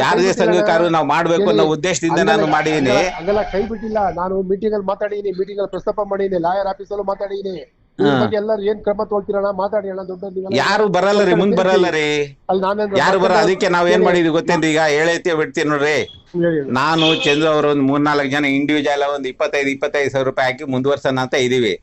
ಯಾರದೇ ಸಂಘಕಾರರು ನಾವು ಮಾಡ್ಬೇಕು ಅನ್ನೋ ಉದ್ದೇಶದಿಂದ ನಾನು ಮಾಡಿದೀನಿ ಹಂಗಲ್ಲ- ಕೈ ಬಿಟ್ಟಿಲ್ಲ. ನಾನು ಮೀಟಿಂಗ್ ಅಲ್ಲಿ ಮಾತಾಡಿದೀನಿ ಮೀಟಿಂಗ್ ಅಲ್ಲಿ ಪ್ರಸ್ತಾಪ ಮಾಡಿದೀನಿ ಲಾಯರ್ ಆಫೀಸ್ ಅಲ್ಲೂ ಮಾತಾಡಿದೀನಿ ಎಲ್ಲರೂ ಏನ್ ಕ್ರಮ ತಗೊಳ್ತೀರಣ್ಣ? ಮಾತಾಡಿ ಅಣ್ಣ ದೊಡ್ಡ ಯಾರು ಬರಲ್ಲ ರೀ ಮುಂದ್ ಬರಲ್ಲ ರೀ. ಯಾರು ಬರ ಅದಕ್ಕೆ ನಾವ್ ಏನ್ ಮಾಡಿದ್ವಿ ಗೊತ್ತೇನ್ರಿ? ಈಗ ಹೇಳೈತಿ ಬಿಡ್ತೀನಿ ನೋಡ್ರಿ. ನಾನು ಚಂದ್ರ ಅವರು ಒಂದ್ ಮೂರ್ನಾಲ್ಕು ಜನ ಇಂಡಿವಿಜುವಲ್ ಒಂದ್ ಇಪ್ಪತ್ತೈದು ಇಪ್ಪತ್ತೈದು ಸಾವಿರ ರೂಪಾಯಿ ಹಾಕಿ ಮುಂದುವರ್ಸೋಣ ಅಂತ ಇದೀವಿ.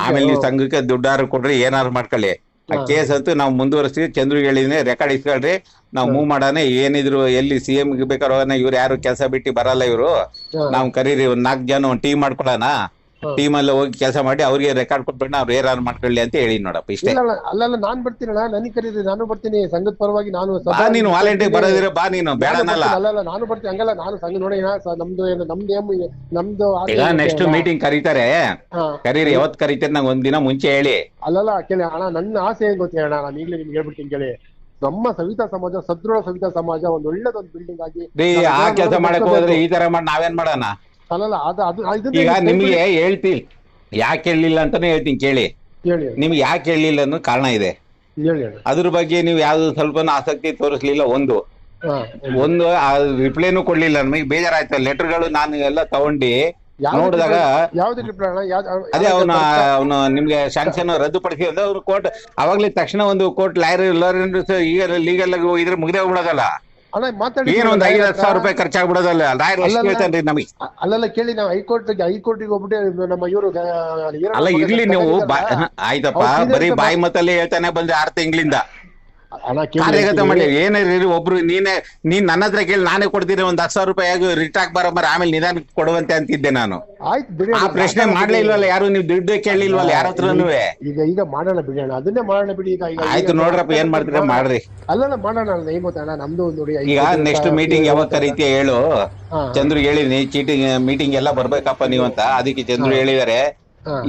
ಆಮೇಲೆ ನೀವು ಸಂಘಕ್ಕೆ ದುಡ್ಡಾರು ಕೊಡ್ರಿ ಏನಾರು ಮಾಡ್ಕೊಳ್ಳಿ. ಆ. ಕೇಸ್ ಅಂತೂ ನಾವು ಮುಂದುವರಿಸ್ತೀವಿ ಚಂದ್ರಿಗೆ ಹೇಳಿದ್ರೆ ರೆಕಾರ್ಡ್ ಇಸ್ಕೊಳ್ರಿ ನಾವು ಮೂವ್ ಮಾಡೋಣ ಏನಿದ್ರು ಎಲ್ಲಿ ಸಿ ಎಂ ಬೇಕಾರೋ ಇವ್ರು ಯಾರು ಕೆಲಸ ಬಿಟ್ಟು ಬರಲ್ಲ ಇವರು. ನಾವು ಕರೀರಿ ಒಂದ್ ನಾಲ್ಕು ಜನ ಒಂದ್ ಟೀಮ್ ಮಾಡ್ಕೊಳ್ಳೋಣ. ಟೀಮ್ ಅಲ್ಲಿ ಹೋಗಿ ಕೆಲಸ ಮಾಡಿ ಅವ್ರಿಗೆ ರೆಕಾರ್ಡ್ ಕೊಟ್ಬಿಟ್ಟು ಅವ್ರು ಏರ್ ಮಾಡ್ಕೊಳ್ಳಿ ಅಂತ ಹೇಳಿ ನೋಡಪ್ಪ ಇಷ್ಟೇ. ಇಲ್ಲ ಅಲ್ಲಲ್ಲ ನಾನ್ ಬರ್ತೀನಣ್ಣ ನನಗೆ ಕರೀರಿ ನಾನು ಬರ್ತೀನಿ ಸಂಘದ ಪರವಾಗಿ ನಾನು ಬಾ ನೀನು ವಾಲಂಟಿಯರ್ ಬರೋದಿರ ಬಾ ನೀನು ಬೇಡ ಬೇಡನಲ್ಲ. ಅಲ್ಲ ಅಲ್ಲಲ್ಲ ನಾನು ಬರ್ತೀನಿ ಹಂಗಲ್ಲ ನಾನು ಸಂಘ ನೋಡಿ ನಮ್ದು ಏನು ನಮ್ದು ಏಮ್ ನಮ್ದು ಈಗ ನೆಕ್ಸ್ಟ್ ಮೀಟಿಂಗ್ ಕರೀತಾರೆ. ಕರೀರಿ ಯಾವತ್ ಕರೀತಾರೆ ನಂಗೆ ಒಂದಿನ ದಿನ ಮುಂಚೆ ಹೇಳಿ. ಅಲ್ಲಲ್ಲ ಕೇಳಿ ಅಣ್ಣ ನನ್ನ ಆಸೆ ಏನ್ ಗೊತ್ತೇ ಅಣ್ಣ ನಾನು ಈಗಲೇ ನಿಮ್ಗೆ ಹೇಳ್ಬಿಡ್ತೀನಿ ಕೇಳಿ. ನಮ್ಮ ಸವಿತಾ ಸಮಾಜ ಸದೃಢ ಸವಿತಾ ಸಮಾಜ ಒಂದ್ ಒಳ್ಳೆದೊಂದು ಬಿಲ್ಡಿಂಗ್ ಆಗಿ ಆ ಕೆಲಸ ಮಾಡಕ್ ಹೋದ್ರೆ ಈ ತರ ಮಾಡಿ ನಾವೇನ್ ಮಾಡೋಣ? ಅಲ್ಲಲ್ಲ ಅದು ಅದು ಈಗ ನಿಮಗೆ ಹೇಳ್ತೀನಿ ಯಾಕೆ ಹೇಳಲಿಲ್ಲ ಅಂತಾನೆ ಹೇಳ್ತೀನಿ ಕೇಳಿ. ನಿಮ್ಗೆ ಯಾಕೆ ಹೇಳಲಿಲ್ಲ ಅನ್ನೋ ಕಾರಣ ಇದೆ. ಅದ್ರ ಬಗ್ಗೆ ನೀವು ಯಾವ್ದು ಸ್ವಲ್ಪ ಆಸಕ್ತಿ ತೋರಿಸ್ಲಿಲ್ಲ ಒಂದು. ಒಂದು ರಿಪ್ಲೈನು ಕೊಡ್ಲಿಲ್ಲ ನಮಗೆ ಬೇಜಾರಾಯ್ತು. ಲೆಟರ್ಗಳು ನಾನು ಎಲ್ಲ ತಗೊಂಡು ನೋಡಿದಾಗ ಅದೇ ಅವನ ಅವನು ನಿಮ್ಗೆ ಶಾಂಕ್ಷನ್ ರದ್ದುಪಡಿಸಿ ಅಂದ್ರೆ ಅವ್ರು ಕೋರ್ಟ್ ಅವಾಗ್ಲೇ ತಕ್ಷಣ ಒಂದು ಕೋರ್ಟ್ ಲಾಯರ್ ಲಾಯರ್ ಈಗ ಲೀಗಲ್ ಹೋಗಿದ್ರೆ ಮುಗ್ದೇ ಹೋಗ್ಬಿಡೋದಲ್ಲ. ಅಣ್ಣ ಮಾತಾಡಿ ಏನು ಒಂದು ಐದು ಹತ್ತು ಸಾವಿರ ರೂಪಾಯಿ ಖರ್ಚಾಗ್ಬಿಡೋದಲ್ಲ? ಲಾಯರ್ ಎಷ್ಟು ಅಲ್ಲಲ್ಲ. ಹೇಳ್ತಾನ್ರಿ ನಮಗೆ. ಅಲ್ಲೆಲ್ಲ ಕೇಳಿ ನಾವು ಹೈಕೋರ್ಟ್ ಹೈಕೋರ್ಟಿಗೆ ಹೋಗ್ಬಿಟ್ಟು ನಮ್ಮ ಇವರು ಅಲ್ಲ ಇರ್ಲಿ ನೀವು ಆಯ್ತಪ್ಪ. ಬರೀ ಬಾಯಿ ಮತ್ತಲ್ಲಿ ಹೇಳ್ತಾನೆ ಬಂದ್ರೆ ಆರು ತಿಂಗಳಿಂದ. ಕಾರ್ಯಗತ ಮಾಡಿ ಏನೇ ಒಬ್ರು ನೀನೇ ನೀನ್ ನನ್ನ ಹತ್ರ ಕೇಳಿ ನಾನೇ ಕೊಡ್ತೀನಿ ಒಂದ್ ಹತ್ತು ಸಾವಿರ ರೂಪಾಯಿ ಆಗಿ ರಿಟಾಕ್ ಬರೋಬ್ಬರ ಆಮೇಲೆ ನಿಧಾನ ಕೊಡುವಂತೆ ಅಂತಿದ್ದೆ ನಾನು. ಆ ಪ್ರಶ್ನೆ ಮಾಡ್ಲೇ ಇಲ್ವಲ್ಲ ಯಾರು ನೀವು ದುಡ್ಡು ಕೇಳಿಲ್ವಲ್ಲ ಯಾರ ಹತ್ರನೂ ಈಗ ಈಗ ಮಾಡೋಣ ಅದನ್ನೇ ಮಾಡೋಣ ಬಿಡಿ ಈಗ ಆಯ್ತು ನೋಡ್ರಪ್ಪ ಏನ್ ಮಾಡ್ತೀರ ಮಾಡ್ರಿ. ಅಲ್ಲ ಮಾಡೋಣ ಏನ್ ಗೊತ್ತಾ ನಮ್ದು ನೋಡಿ ಈಗ ನೆಕ್ಸ್ಟ್ ಮೀಟಿಂಗ್ ಯಾವಾಗ ರೀತಿ ಹೇಳು. ಚಂದ್ರು ಹೇಳಿನಿ ಚೀಟಿಂಗ್ ಮೀಟಿಂಗ್ ಎಲ್ಲ ಬರ್ಬೇಕಪ್ಪ ನೀವು ಅಂತ ಅದಕ್ಕೆ ಚಂದ್ರು ಹೇಳಿದಾರೆ.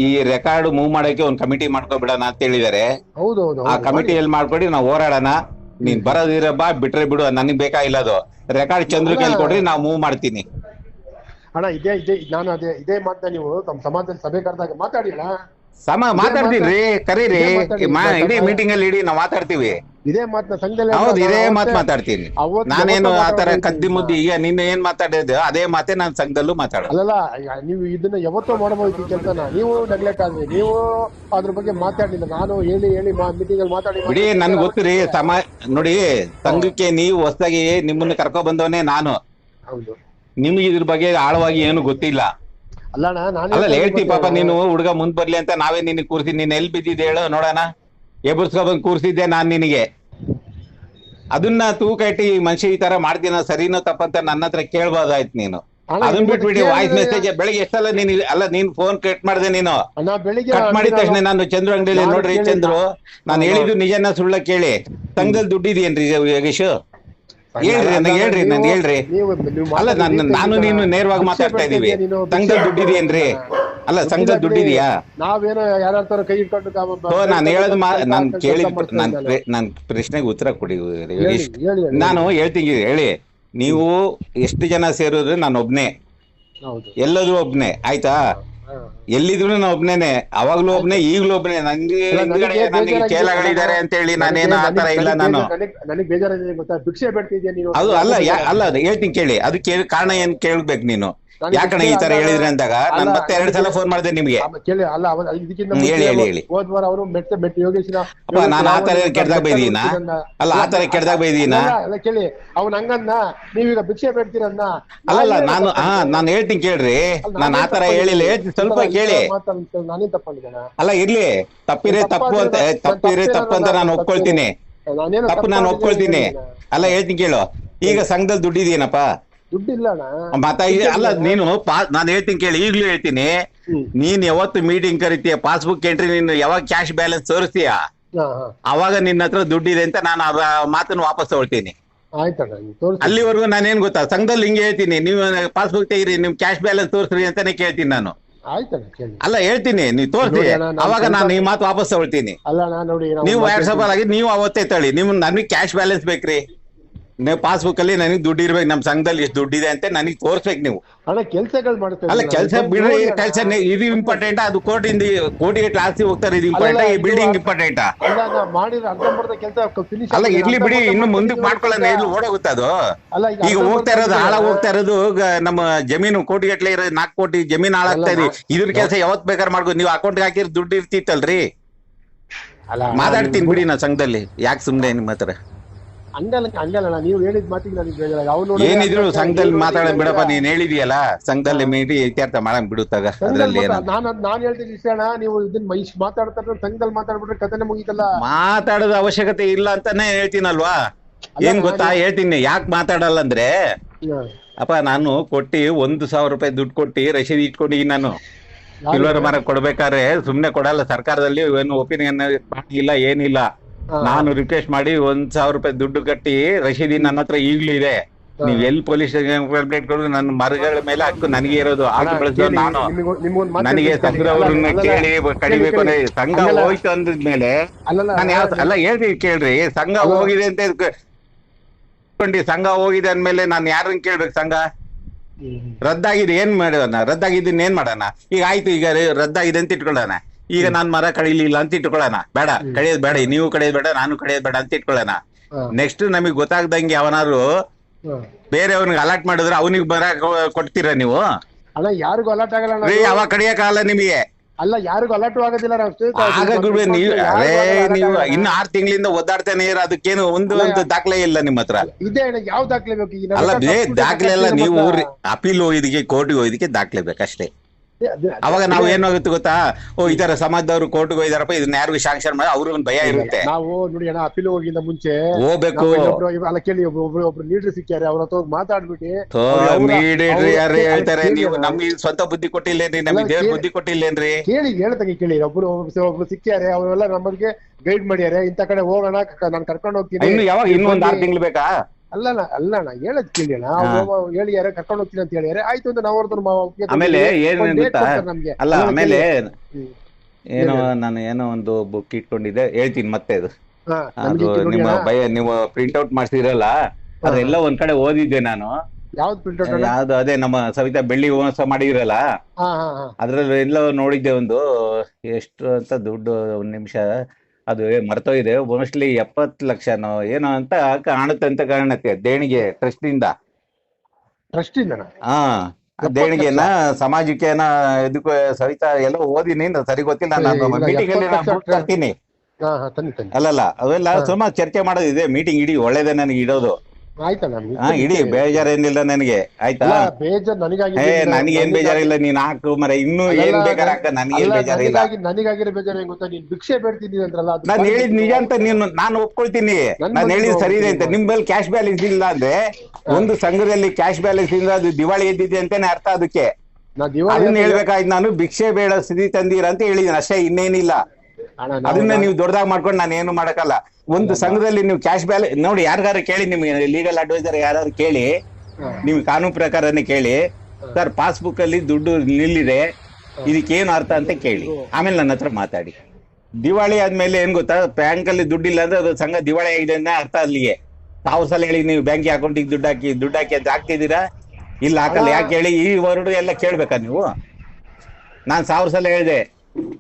ಈ ರೆಕಾರ್ಡ್ ಮೂವ್ ಮಾಡೋಕೆ ಒಂದ್ ಕಮಿಟಿ ಮಾಡ್ಕೊಬಿಡೋಣ ಅಂತ ಹೇಳಿದಾರೆ. ಆ ಕಮಿಟಿಯಲ್ ಕಮಿಟಿಯಲ್ಲಿ ಮಾಡ್ಕೊಡಿ ನಾವು ಹೋರಾಡೋಣ. ನೀನ್ ಬರೋದಿರ ಬಾ ಬಿಟ್ರೆ ಬಿಡು ನನಗೆ ಬೇಕಾಗಿಲ್ಲ ಅದು. ರೆಕಾರ್ಡ್ ಚಂದ್ರಕೇಲ್ ಕೊಡ್ರಿ ನಾವು ಮೂವ್ ಮಾಡ್ತೀನಿ. ಅಣ್ಣ ಇದೇ ಇದೇ ನಾನು ಅದೇ ಇದೇ ಮಾತನ್ನ ನೀವು ತಮ್ಮ ಸಮಾಜದಲ್ಲಿ ಸಭೆ ಕರೆದಾಗ ಮಾತಾಡಿ ಅಣ್ಣ ಸಮ ಮಾತಾಡ್ತೀನಿ ಕರೀರಿ. ಇಡೀ ಮೀಟಿಂಗ್ ಅಲ್ಲಿ ಇಡೀ ನಾವು ಮಾತಾಡ್ತೀವಿ. ಇದೇ ಮಾತನ್ನ ಸಂಘದಲ್ಲಿ ಹೌದು ಇದೇ ಮಾತು ಮಾತ್ ಮಾತಾಡ್ತೀನಿ. ನಾನೇನು ಆತರ. ಕದ್ದಿ ಮುದ್ದಿ ಈಗ ನಿನ್ನೆ ಏನ್ ಮಾತಾಡಿದ್ದೆ ಅದೇ ಮಾತೆ ನಾನ್ ಸಂಘದಲ್ಲೂ ಮಾತಾಡ ಅಲ್ಲಲ್ಲ ನೀವು ಇದನ್ನ ಯಾವತ್ತೋ ಮಾಡಬಹುದು ಕೆಲಸನ. ನೀವು ನೆಗ್ಲೆಕ್ಟ್ ಆದ್ರಿ. ನೀವು ಅದ್ರ ಬಗ್ಗೆ ಮಾತಾಡಿಲ್ಲ ನಾನು ಹೇಳಿ ಹೇಳಿ ಮೀಟಿಂಗ್ ಅಲ್ಲಿ ಮಾತಾಡಿ ಬಿಡಿ ನನ್ಗೆ ಗೊತ್ತಿರಿ ರೀ ಸಮ ನೋಡಿ ಸಂಘಕ್ಕೆ ನೀವು ಹೊಸದಾಗಿ ನಿಮ್ಮನ್ನ ಕರ್ಕೊಂಡ್ ಬಂದವನೇ ನಾನು. ಹೌದು. ನಿಮ್ಗೆ ಇದ್ರ ಬಗ್ಗೆ ಆಳವಾಗಿ ಏನು ಗೊತ್ತಿಲ್ಲ. ಅಲ್ಲ ನಾನು ಹೇಳ್ತಿ ಪಾಪ ನೀನು ಹುಡುಗ ಮುಂದ್ ಬರ್ಲಿ ಅಂತ ನಾವೇ ನಿನ್ ಕೂರ್ಸಿ ನೀನ್ ಎಲ್ ಬಿದ್ದಿದ್ದೆ ಹೇಳು ನೋಡೋಣ. ಎಬ್ಬರ್ಸ್ಕೊ ಬಂದ್ ಕೂರ್ಸಿದ್ದೆ ನಾನ್ ನಿನಗೆ. ಅದನ್ನ ತೂಕ ಇಟ್ಟು ಈ ಮನುಷ್ಯ ಈ ತರ ಮಾಡ್ತೀನ ಸರಿನೋ ತಪ್ಪಂತ ನನ್ನ ಹತ್ರ ಕೇಳ್ಬೋದಾಯ್ತು ನೀನು. ಅದನ್ ಬಿಟ್ಬಿಡಿ ವಾಯ್ಸ್ ಮೆಸೇಜ್ ಬೆಳಿಗ್ಗೆ ಎಷ್ಟಲ್ಲ ನೀನ್ ಅಲ್ಲ ನೀನ್ ಫೋನ್ ಕಟ್ ಮಾಡ್ದೆ ನೀನು. ಕಟ್ ಮಾಡಿದ ತಕ್ಷಣ ನಾನು ಚಂದ್ರು ಅಂಗಡಿಯಲ್ಲಿ ನೋಡ್ರಿ ಚಂದ್ರು. ನಾನು. ಹೇಳಿದ್ದು ನಿಜನ ಸುಳ್ಳ ಕೇಳಿ. ತಂಗದಲ್ಲಿ ದುಡ್ಡಿದೆಯೇನ್ರಿ ಯೋಗೇಶ್? ಹೇಳ್ರಿ ನನಗೆ ಹೇಳ್ರಿ ನನ್ ಹೇಳ್ರಿ. ಅಲ್ಲ ನಾನು ನಾನು ನೀನು ನೇರವಾಗಿ ಮಾತಾಡ್ತಾ ಇದೀವಿ ಸಂಘದ ದುಡ್ಡಿದೆಯೇನ್ರಿ? ಅಲ್ಲ ಸಂಘ ದುಡ್ಡಿದೆಯಾ? ನಾವೇನೋ ಯಾರ ಕೈ ಇಟ್ಕೊಂಡು ನಾನು ಹೇಳೋದು ಮಾ ನಾನು ಕೇಳಿದ ನಾನು ಪ್ರಶ್ನೆಗೆ ಉತ್ತರ ಕೊಡಿ. ನಾನು ಹೇಳ್ತೀನಿ ಹೇಳಿ. ನೀವು ಎಷ್ಟು ಜನ ಸೇರಿದ್ರೆ ನಾನು ಒಬ್ನೇ ಎಲ್ಲರೂ ಒಬ್ನೇ. ಆಯ್ತಾ. ಎಲ್ಲಿದ್ರು ನಾನು ಒಬ್ನೇನೆ. ಅವಾಗ್ಲೂ ಒಬ್ನೇ ಈಗ್ಲೂ ಒಬ್ನೇ. ನನ್ಗೆ ಹಿಂದ್ಗಡೆ ನನಗೆ. ಚೇಲಗಳಿದ್ದಾರೆ ಅಂತ ಹೇಳಿ ನಾನೇನು ಆತರ ಇಲ್ಲ ನಾನು. ನನಗೆ- ನನಗೆ ಬೇಜಾರಾಗಿದೆ ಗೊತ್ತಾ? ಭಿಕ್ಷೆ ಬೇಡ್ತಿದ್ಯಾ ನೀನು? ಅದು ಅಲ್ಲ ಯಾ- ಅಲ್ಲ ಅದು ಹೇಳ್ತೀನಿ ಕೇಳಿ. ಅದು ಕೇಳಿ ಕಾರಣ ಏನ್ ಕೇಳ್ಬೇಕು ನೀನು? ನನಗೆ ಯಾಕಣ ಈ ತರ ಹೇಳಿದ್ರೆ ಅಂದಾಗ? ನಾನು ಮತ್ತೆ ಎರಡು ಸಲ ಫೋನ್ ಮಾಡಿದೆ ನಿಮಗೆ. ಕೇಳಿ ಅಲ್ಲ ಇದಕ್ಕಿಂತ ಹೇಳಿ, ಹೇಳಿ, ಹೇಳಿ. ಹೋದ್ ವಾರ ಅವರು ಮೆಟ್ಟ ಮೆಟ್ಟ ಯೋಗೇಶನ ಅಪ್ಪ, ನಾನು ಆ ತರ ಕೆಡ್ದಾಗ ಬೈದೀನಾ? ಅಲ್ಲ, ಆ ತರ ಕೆಡ್ದಾಗ ಬೈದೀನಾ? ಅಲ್ಲ, ಕೇಳಿ ಅವ್ನ ಹಂಗನ್ನ ನೀವೀಗ ಭಿಕ್ಷೆ ಬೇಡ್ತೀರನ್ನ? ಅಲ್ಲ ನಾನು ಹಾ ನಾನು ಹೇಳ್ತೀನಿ ಕೇಳ್ರಿ. ನಾನು ಆತರ ಹೇಳಿಲ್ಲ. ಹೇಳ್ತೀನಿ ಸ್ವಲ್ಪ ಕೇಳಿ. ನಾನೇ ತಪ್ಪಿದ್ದೇನೆ ಅಲ್ಲ ಇರ್ಲಿ. ತಪ್ಪಿರೇ ತಪ್ಪು ಅಂತ ತಪ್ಪಿರೇ ತಪ್ಪು ಅಂತ ನಾನು ಒಪ್ಕೊಳ್ತೀನಿ. ನಾನೇನು ತಪ್ಪು ನಾನು ಒಪ್ಕೊಳ್ತೀನಿ. ಅಲ್ಲ ಹೇಳ್ತೀನಿ ಕೇಳು. ಈಗ ಸಂಘದಲ್ಲಿ ದುಡ್ಡಿದೀನಪ್ಪ ದುಡ್ಡಿಲ್ಲ ಅಣ್ಣ ಮತ್ತ ಅಲ್ಲ ನೀನು ನಾನು ಹೇಳ್ತೀನಿ ಕೇಳಿ ಈಗ್ಲೂ ಹೇಳ್ತೀನಿ. ನೀನ್ ಯಾವತ್ತು ಮೀಟಿಂಗ್ ಕರಿತೀಯ ಪಾಸ್ಬುಕ್ ಎಂಟ್ರಿ ನೀನು ಯಾವಾಗ ಕ್ಯಾಶ್ ಬ್ಯಾಲೆನ್ಸ್ ತೋರಿಸ್ತೀಯ? ಅವಾಗ ನಿನ್ನ ಹತ್ರ ದುಡ್ಡಿದೆ ಅಂತ ನಾನು ಆ ಮಾತನ್ನು ವಾಪಸ್ ತಗೊಳ್ತೀನಿ. ಅಲ್ಲಿವರೆಗೂ ನಾನು ಏನ್ ನಾನೇನ್ ಗೊತ್ತಾ? ಸಂಘದಲ್ಲಿ ಹಿಂಗೆ ಹೇಳ್ತೀನಿ ನೀವ್ ಪಾಸ್ಬುಕ್ ತೆಗಿರಿ ನಿಮ್ ಕ್ಯಾಶ್ ಬ್ಯಾಲೆನ್ಸ್ ತೋರಿಸ್ರಿ ಅಂತಾನೆ ಕೇಳ್ತೀನಿ ನಾನು. ಅಲ್ಲ ಹೇಳ್ತೀನಿ ನೀವು ತೋರಿಸಿ. ಅವಾಗ ನಾನು ಈ ಮಾತು ವಾಪಸ್ ತಗೊಳ್ತೀನಿ. ನೀವು. ವಾಟ್ಸಪ್ ಆಗಿ ನೀವು ಅವತ್ತೇ ತಳಿ ನಿಮ್ ನನ್ಗೆ ಕ್ಯಾಶ್ ಬ್ಯಾಲೆನ್ಸ್ ಬೇಕ್ರಿ. ನೀವು ಪಾಸ್ಬುಕ್ ಅಲ್ಲಿ ನನಗೆ ದುಡ್ಡು ಇರ್ಬೇಕು ನಮ್ ಸಂಘದಲ್ಲಿ ಎಷ್ಟು ದುಡ್ಡಿದೆ ಅಂತ ನನಗೆ ತೋರ್ಸ್ಬೇಕು ನೀವು. ಅಲ್ಲ ಕೆಲಸಗಳು ಮಾಡ್ತಾರೆ ಅಲ್ಲ ಕೆಲಸ ಬಿಡ್ರಿ ಕೆಲಸ ಇದು ಇಂಪಾರ್ಟೆಂಟ್ ಅದು ಕೋರ್ಟ್ ಇಂದ ಕೋರ್ಟಿಗೆ ಕ್ಲಾಸ್ ಹೋಗ್ತಾರೆ ಇದು ಇಂಪಾರ್ಟೆಂಟ್ ಈ ಬಿಲ್ಡಿಂಗ್ ಇಂಪಾರ್ಟೆಂಟ್ ಅಲ್ಲ ಇರ್ಲಿ ಬಿಡಿ ಇನ್ನು ಮುಂದಕ್ಕೆ ಮಾಡ್ಕೊಳ್ಳೋಣ ಎಲ್ಲಿ ಓಡೋಗುತ್ತೆ ಅದು? ಈಗ ಹೋಗ್ತಾ ಇರೋದು ಆಳ ಹೋಗ್ತಾ ಇರೋದು ನಮ್ಮ ಜಮೀನು ಕೋಟಿಗಟ್ಲೆ ಇರೋದು ನಾಲ್ಕು ಕೋಟಿ ಜಮೀನು ಹಾಳಾಗ್ತಾ ಇದೆ. ಇದ್ರ ಕೆಲಸ ಯಾವತ್ ಬೇಕಾದ್ರೆ ಮಾಡ್ಬೋದು. ನೀವು ಅಕೌಂಟ್ ಹಾಕಿರೋ ದುಡ್ಡು ಇರ್ತಿತ್ತಲ್ರಿ? ಅಲ್ಲ ಮಾತಾಡ್ತೀನಿ ಬಿಡಿ ನಾ ಸಂಘದಲ್ಲಿ. ಯಾಕೆ ಸುಮ್ನೆ ನಿಮ್ಮ ಹತ್ರ? ಹಂಗಲ್ಲ ಹಂಗಲ್ಲ ನೀವು ಹೇಳಿದ ಮಾತಿಗೆ ನನಗೆ ಅವ್ನು ಏನಿದ್ರು ಸಂಘದಲ್ಲಿ ಮಾತಾಡ ಬಿಡಪ್ಪ ನೀನ್ ಹೇಳಿದ್ಯಲ್ಲ ಸಂಘದಲ್ಲಿ ಮೀಟಿ ಇತ್ಯರ್ಥ ಮಾಡಂಗ್ ಬಿಡುತ್ತಾಗ ಅದ್ರಲ್ಲಿ ನಾನು ನಾನು ಹೇಳ್ತೀನಿ ಇಷ್ಟ ನೀವು ಇದನ್ನ ಮೈಸ್ ಮಾತಾಡ್ತಾರೆ ಸಂಘದಲ್ಲಿ ಮಾತಾಡ್ಬಿಟ್ರೆ ಕಥೆನೇ ಮುಗೀತಲ್ಲ. ಮಾತಾಡೋದ ಅವಶ್ಯಕತೆ ಇಲ್ಲ ಅಂತಾನೆ ಹೇಳ್ತೀನಲ್ವಾ? ಏನ್ ಗೊತ್ತಾ? ಹೇಳ್ತೀನಿ ಯಾಕೆ ಮಾತಾಡಲ್ಲ ಅಂದ್ರೆ. ಅಪ್ಪ ನಾನು ಕೊಟ್ಟಿ ಒಂದು ಸಾವಿರ ರೂಪಾಯಿ ದುಡ್ಡು ಕೊಟ್ಟಿ ರಶೀದಿ ಇಟ್ಕೊಂಡಿ ನಾನು. ಸಿಲ್ವರ್ ಮರ ಕೊಡ್ಬೇಕಾದ್ರೆ ಸುಮ್ನೆ ಕೊಡಲ್ಲ ಸರ್ಕಾರದಲ್ಲಿ ಏನು ಒಪಿನಿಯನ್ ಇಲ್ಲ ಏನಿಲ್ಲ. ನಾನು ರಿಕ್ವೆಸ್ಟ್ ಮಾಡಿ ಒಂದ್ ಸಾವಿರ ರೂಪಾಯಿ ದುಡ್ಡು ಕಟ್ಟಿ ರಶೀದಿ ನನ್ನ ಹತ್ರ ಈಗ್ಲೂ ಇದೆ. ನೀವ್ ಎಲ್ಲಿ ಪೊಲೀಸ್ ಕಂಪ್ಲೇಂಟ್ ಕೊಡೋದು? ನನ್ನ ಮರಗಳ ಮೇಲೆ ಹಕ್ಕು ನನಗೆ ಇರೋದು. ಆಗ ಬೆಳೆಸೋ ನಾನು. ನನಗೆ ಹೇಳ್ತೀನಿ. ಸಂಘದವ್ರನ್ನ ಕೇಳಿ ಕಡಿಬೇಕು ಅಂದ್ರೆ ಸಂಘ. ಹೋಯ್ತು ಅಂದ್ಮೇಲೆ ನಾನು ಯಾವ ಅಲ್ಲ. ಹೇಳ್ತೀನಿ ಕೇಳ್ರಿ. ಸಂಘ ಹೋಗಿದೆ ಅಂತ ಕೊಂಡಿ ಇಟ್ಕೊಂಡಿ ಸಂಘ ಹೋಗಿದೆ ಅಂದ್ಮೇಲೆ ನಾನು ಯಾರನ್ನ ಕೇಳ್ಬೇಕು ಸಂಘ. ರದ್ದಾಗಿದೆ ಏನ್ ಮಾಡೋಣ? ರದ್ದಾಗಿದ್ದನ್ನ ಏನ್ ಮಾಡೋಣ? ಈಗ ಆಯ್ತು ಈಗ ರದ್ದಾಗಿದೆ ಅಂತ ಇಟ್ಕೊಳ್ಳೋಣ ಈಗ ನಾನ್ ಮರ ಕಡಿಲಿಲ್ಲ ಅಂತ ಇಟ್ಕೊಳ್ಳೋಣ. ಬೇಡ ಕಡಿಯೋದ್ ಬೇಡ ನೀವು ಕಡಿಯೋದ್ ಬೇಡ ನಾನು ಕಡಿಯೋದ್ ಬೇಡ ಅಂತ ಇಟ್ಕೊಳ್ಳೋಣ. ನೆಕ್ಸ್ಟ್ ನಮಗ್ ಗೊತ್ತಾಗ್ದಂಗೆ ಅವನಾರು ಬೇರೆ ಅವ್ನಿಗೆ ಅಲರ್ಟ್ ಮಾಡಿದ್ರೆ ಅವನಿಗೆ ಬರ ಕೊಡ್ತೀರಾ ನೀವು? ಅಲ್ಲ ಯಾರಿಗೂ ಅಲರ್ಟ್ ಆಗಲ್ಲ ಅವ ಕಡಿಯಕ್ಕಾಗಲ್ಲ ನಿಮಗೆ. ಅಲ್ಲ ಯಾರಿಗೂ ಅಲರ್ಟ್ ಆಗೋದಿಲ್ಲ ನಾವು. ಇನ್ನು ಆರ್ ತಿಂಗಳಿಂದ ಒದ್ದಾಡ್ತಾನೆ ಇರ ಅದಕ್ಕೇನು ಒಂದು ಒಂದು ದಾಖಲೆ ಇಲ್ಲ ನಿಮ್ಮ ಹತ್ರ. ಇದೆ ಯಾವ ದಾಖಲೆ ಬೇಕು? ಅಲ್ಲ ದಾಖಲೆ ಎಲ್ಲ ನೀವು ಅಪೀಲ್ ಹೋಗಿದಕ್ಕೆ ಕೋರ್ಟ್ಗೆ ಹೋಗಿದ್ದಕ್ಕೆ ದಾಖಲೆ ಬೇಕಷ್ಟೇ. ಅವಾಗ ನಾವು ಏನಾಗುತ್ತೆ ಗೊತ್ತಾ? ಓ ಈ ತರ ಕೋರ್ಟ್ ಕೋರ್ಟ್ಗೆ ಹೋಗಿದಾರಪ್ಪ ಇದನ್ನ ಯಾರಿಗೂ ಶಾಂಕ್ಷನ್ ಮಾಡಿ ಅವ್ರಿಗೆ ಒಂದು ಭಯ ಇರುತ್ತೆ. ನಾವು ನೋಡಿ ಅಣ್ಣ ಅಪೀಲ್ ಹೋಗಿಂದ ಮುಂಚೆ ಹೋಗ್ಬೇಕು. ಅಲ್ಲ ಕೇಳಿ ಒಬ್ರು ಒಬ್ರು ಲೀಡರ್ ಸಿಕ್ಕ್ಯಾರೆ ಅವ್ರ ಹತ್ರ ಹೋಗಿ ಮಾತಾಡ್ಬಿಟ್ಟು ಯಾರು ಹೇಳ್ತಾರೆ ನೀವು. ನಮ್ಗೆ ಸ್ವಂತ ಬುದ್ಧಿ ಕೊಟ್ಟಿಲ್ಲೇನ್ರಿ ನಮ್ಗೆ ದೇವ್ರ ಬುದ್ಧಿ ಕೊಟ್ಟಿಲ್ಲೇನ್ರಿ? ಕೇಳಿ ಹೇಳ್ತಂಗೆ ಕೇಳಿ. ಒಬ್ರು ಒಬ್ರು ಸಿಕ್ಕ್ಯಾರೆ ಅವರೆಲ್ಲ ನಮಗೆ ಗೈಡ್ ಮಾಡ್ಯಾರೆ ಇಂತ ಕಡೆ ಹೋಗೋಣ ನಾನು ಕರ್ಕೊಂಡು ಹೋಗ್ತೀನಿ. ಇನ್ನು ಯಾವಾಗ ಇನ್ನೊಂದು ಆರು. ತಿಂಗಳು ಬೇಕಾ? ಅಲ್ಲಣ್ಣ ಅಲ್ಲಣ್ಣ ಹೇಳದ್ ಕೇಳಿ ಅಣ್ಣ. ಅವ್ರು ಹೇಳಿಯಾರೆ ಕರ್ಕೊಂಡು ಹೋಗ್ತೀನಿ ಅಂತ ಹೇಳಿಯಾರೆ ಆಯ್ತು ಅಂತ ನಾವು ಅವ್ರದ್ದು ಆಮೇಲೆ ನಮ್ಗೆ. ಅಲ್ಲ ಆಮೇಲೆ ಏನೋ ನಾನು ಏನೋ ಒಂದು ಬುಕ್ ಇಟ್ಕೊಂಡಿದ್ದೆ ಹೇಳ್ತೀನಿ ಮತ್ತೆ ಅದು. ಅದು ನಿಮ್ಮ ಭಯ ನೀವು ಪ್ರಿಂಟ್ ಔಟ್ ಮಾಡ್ಸಿರಲ್ಲ ಅದೆಲ್ಲ ಒಂದ್ ಕಡೆ ಓದಿದ್ದೆ ನಾನು. ಯಾವ್ದು ಪ್ರಿಂಟ್ ಔಟ್ ಅಣ್ಣ? ಯಾವ್ದು ಅದೇ ನಮ್ಮ ಸವಿತಾ ಬೆಳ್ಳಿ ಮಾಡಿರಲ್ಲ ಹಾ ಹಾ ಅದ್ರಲ್ಲಿ ಎಲ್ಲ ನೋಡಿದ್ದೆ ಒಂದು ಎಷ್ಟು ಅಂತ ದುಡ್ಡು ಒಂದ್ ನಿಮಿಷ. ಅದು ಮರ್ತೋಗಿದೆ. ಮೋಸ್ಟ್ಲಿ ಎಪ್ಪತ್ತು ಲಕ್ಷನೋ ಏನೋ ಅಂತ ಕಾಣುತ್ತೆ ಅಂತ ಕಾರಣಕ್ಕೆ ದೇಣಿಗೆ ಟ್ರಸ್ಟ್ ಇಂದ. ಟ್ರಸ್ಟ್ ಇಂದ ಹಾ ದೇಣಿಗೆನ ಸಮಾಜಕ್ಕೆ ಇದಕ್ಕೆ ಸವಿತಾ ಎಲ್ಲ ಓದಿನಿ ಸರಿ ಗೊತ್ತಿಲ್ಲ ನಾನು. ಮೀಟಿಂಗ್ ಅಲ್ಲಿ ನಾನು ತರ್ತೀನಿ ಅಲ್ಲಲ್ಲ ಅವೆಲ್ಲ ಸುಮಾರು ಚರ್ಚೆ ಮಾಡೋದಿದೆ. ಮೀಟಿಂಗ್ ಇಡಿ ಒಳ್ಳೇದೇ ನನಗೆ ಇಡೋದು. ಆಯ್ತಣ್ಣ ಹಾ ಇಡಿ ಬೇಜಾರೇನಿಲ್ಲ ನನಗೆ ಆಯ್ತಾ? ಬೇಜಾರ್ ಏ ನನಗೇನ್ ಬೇಜಾರಿಲ್ಲ ನೀನ್ ಹಾಕು ಮರ ಇನ್ನೂ ಏನ್ ಬೇಕಾದ್ರೆ ಹಾಕ ನನಗೇನ್ ಬೇಜಾರಿಲ್ಲ. ನನಗಾಗಿರೋ ಬೇಜಾರ ಗೊತ್ತಾ? ನೀನ್ ಭಿಕ್ಷೆ ಬೇಡ್ತೀನಿ ಅಂದ್ರಲ್ಲ ಅದು ನಾನ್ ಹೇಳಿದ್ ನಿಜ ಅಂತ ನೀನು ನಾನು ಒಪ್ಕೊಳ್ತೀನಿ. ನನ್ ಹೇಳಿದ್ ಸರಿ ಇದೆ ಅಂತ. ನಿಮ್ ಕ್ಯಾಶ್ ಬ್ಯಾಲೆನ್ಸ್ ಇಲ್ಲ ಅಂದ್ರೆ ಒಂದು ಸಂಘದಲ್ಲಿ ಕ್ಯಾಶ್ ಬ್ಯಾಲೆನ್ಸ್ ಇಂದ ಅದು ದಿವಾಳಿ ಎದ್ದಿದೆ ಅಂತಾನೆ ಅರ್ಥ ಅದಕ್ಕೆ. ಅದನ್ನ ಹೇಳ್ಬೇಕಾಯ್ತು ನಾನು ಭಿಕ್ಷೆ ಬೇಡ ಸ್ಥಿತಿ ತಂದೀರ ಅಂತ ಹೇಳಿದ್ದೀನಿ ಅಷ್ಟೇ ಇನ್ನೇನಿಲ್ಲ. ಅದನ್ನ ನೀವು ದೊಡ್ಡದಾಗಿ ಮಾಡ್ಕೊಂಡು ನಾನು ಏನು ಮಾಡಕ್ಕಲ್ಲ. ಒಂದು ಸಂಘದಲ್ಲಿ ನೀವು ಕ್ಯಾಶ್ ಬ್ಯಾಲೆ ನೋಡಿ ಯಾರಿಗಾರು ಕೇಳಿ ನಿಮ್ಗೆ ಲೀಗಲ್ ಅಡ್ವೈಸರ್ ಯಾರು ಕೇಳಿ ನೀವು ಕಾನೂನು ಪ್ರಕಾರನೇ ಕೇಳಿ ಸರ್ ಪಾಸ್ಬುಕ್ ಅಲ್ಲಿ ದುಡ್ಡು ನಿಲ್ಲಿದೆ ಇದಕ್ಕೇನು ಅರ್ಥ ಅಂತ ಕೇಳಿ. ಆಮೇಲೆ ನನ್ನ ಹತ್ರ ಮಾತಾಡಿ. ದಿವಾಳಿ ಆದ್ಮೇಲೆ ಏನ್ ಗೊತ್ತಾ ಬ್ಯಾಂಕ್ ಅಲ್ಲಿ ದುಡ್ಡಿಲ್ಲ ಅಂದ್ರೆ ಅದು ಸಂಘ ದಿವಾಳಿ ಆಗಿದೆ ಅರ್ಥ ಅಲ್ಲಿಗೆ ತಾವು ಸಲ ಹೇಳಿ ನೀವು ಬ್ಯಾಂಕ್ ಅಕೌಂಟಿಗೆ ದುಡ್ಡು ಹಾಕಿ ದುಡ್ಡು ಹಾಕಿ ಅಂತ ಹಾಕ್ತಿದ್ದೀರಾ? ಇಲ್ಲ ಹಾಕಲ್ಲ ಯಾಕೆ ಹೇಳಿ ಈ ವರ್ಡ್ ಎಲ್ಲ ಕೇಳ್ಬೇಕಾ ನೀವು? ನಾನ್ ಸಾವಿರ ಸಲ ಹೇಳಿದೆ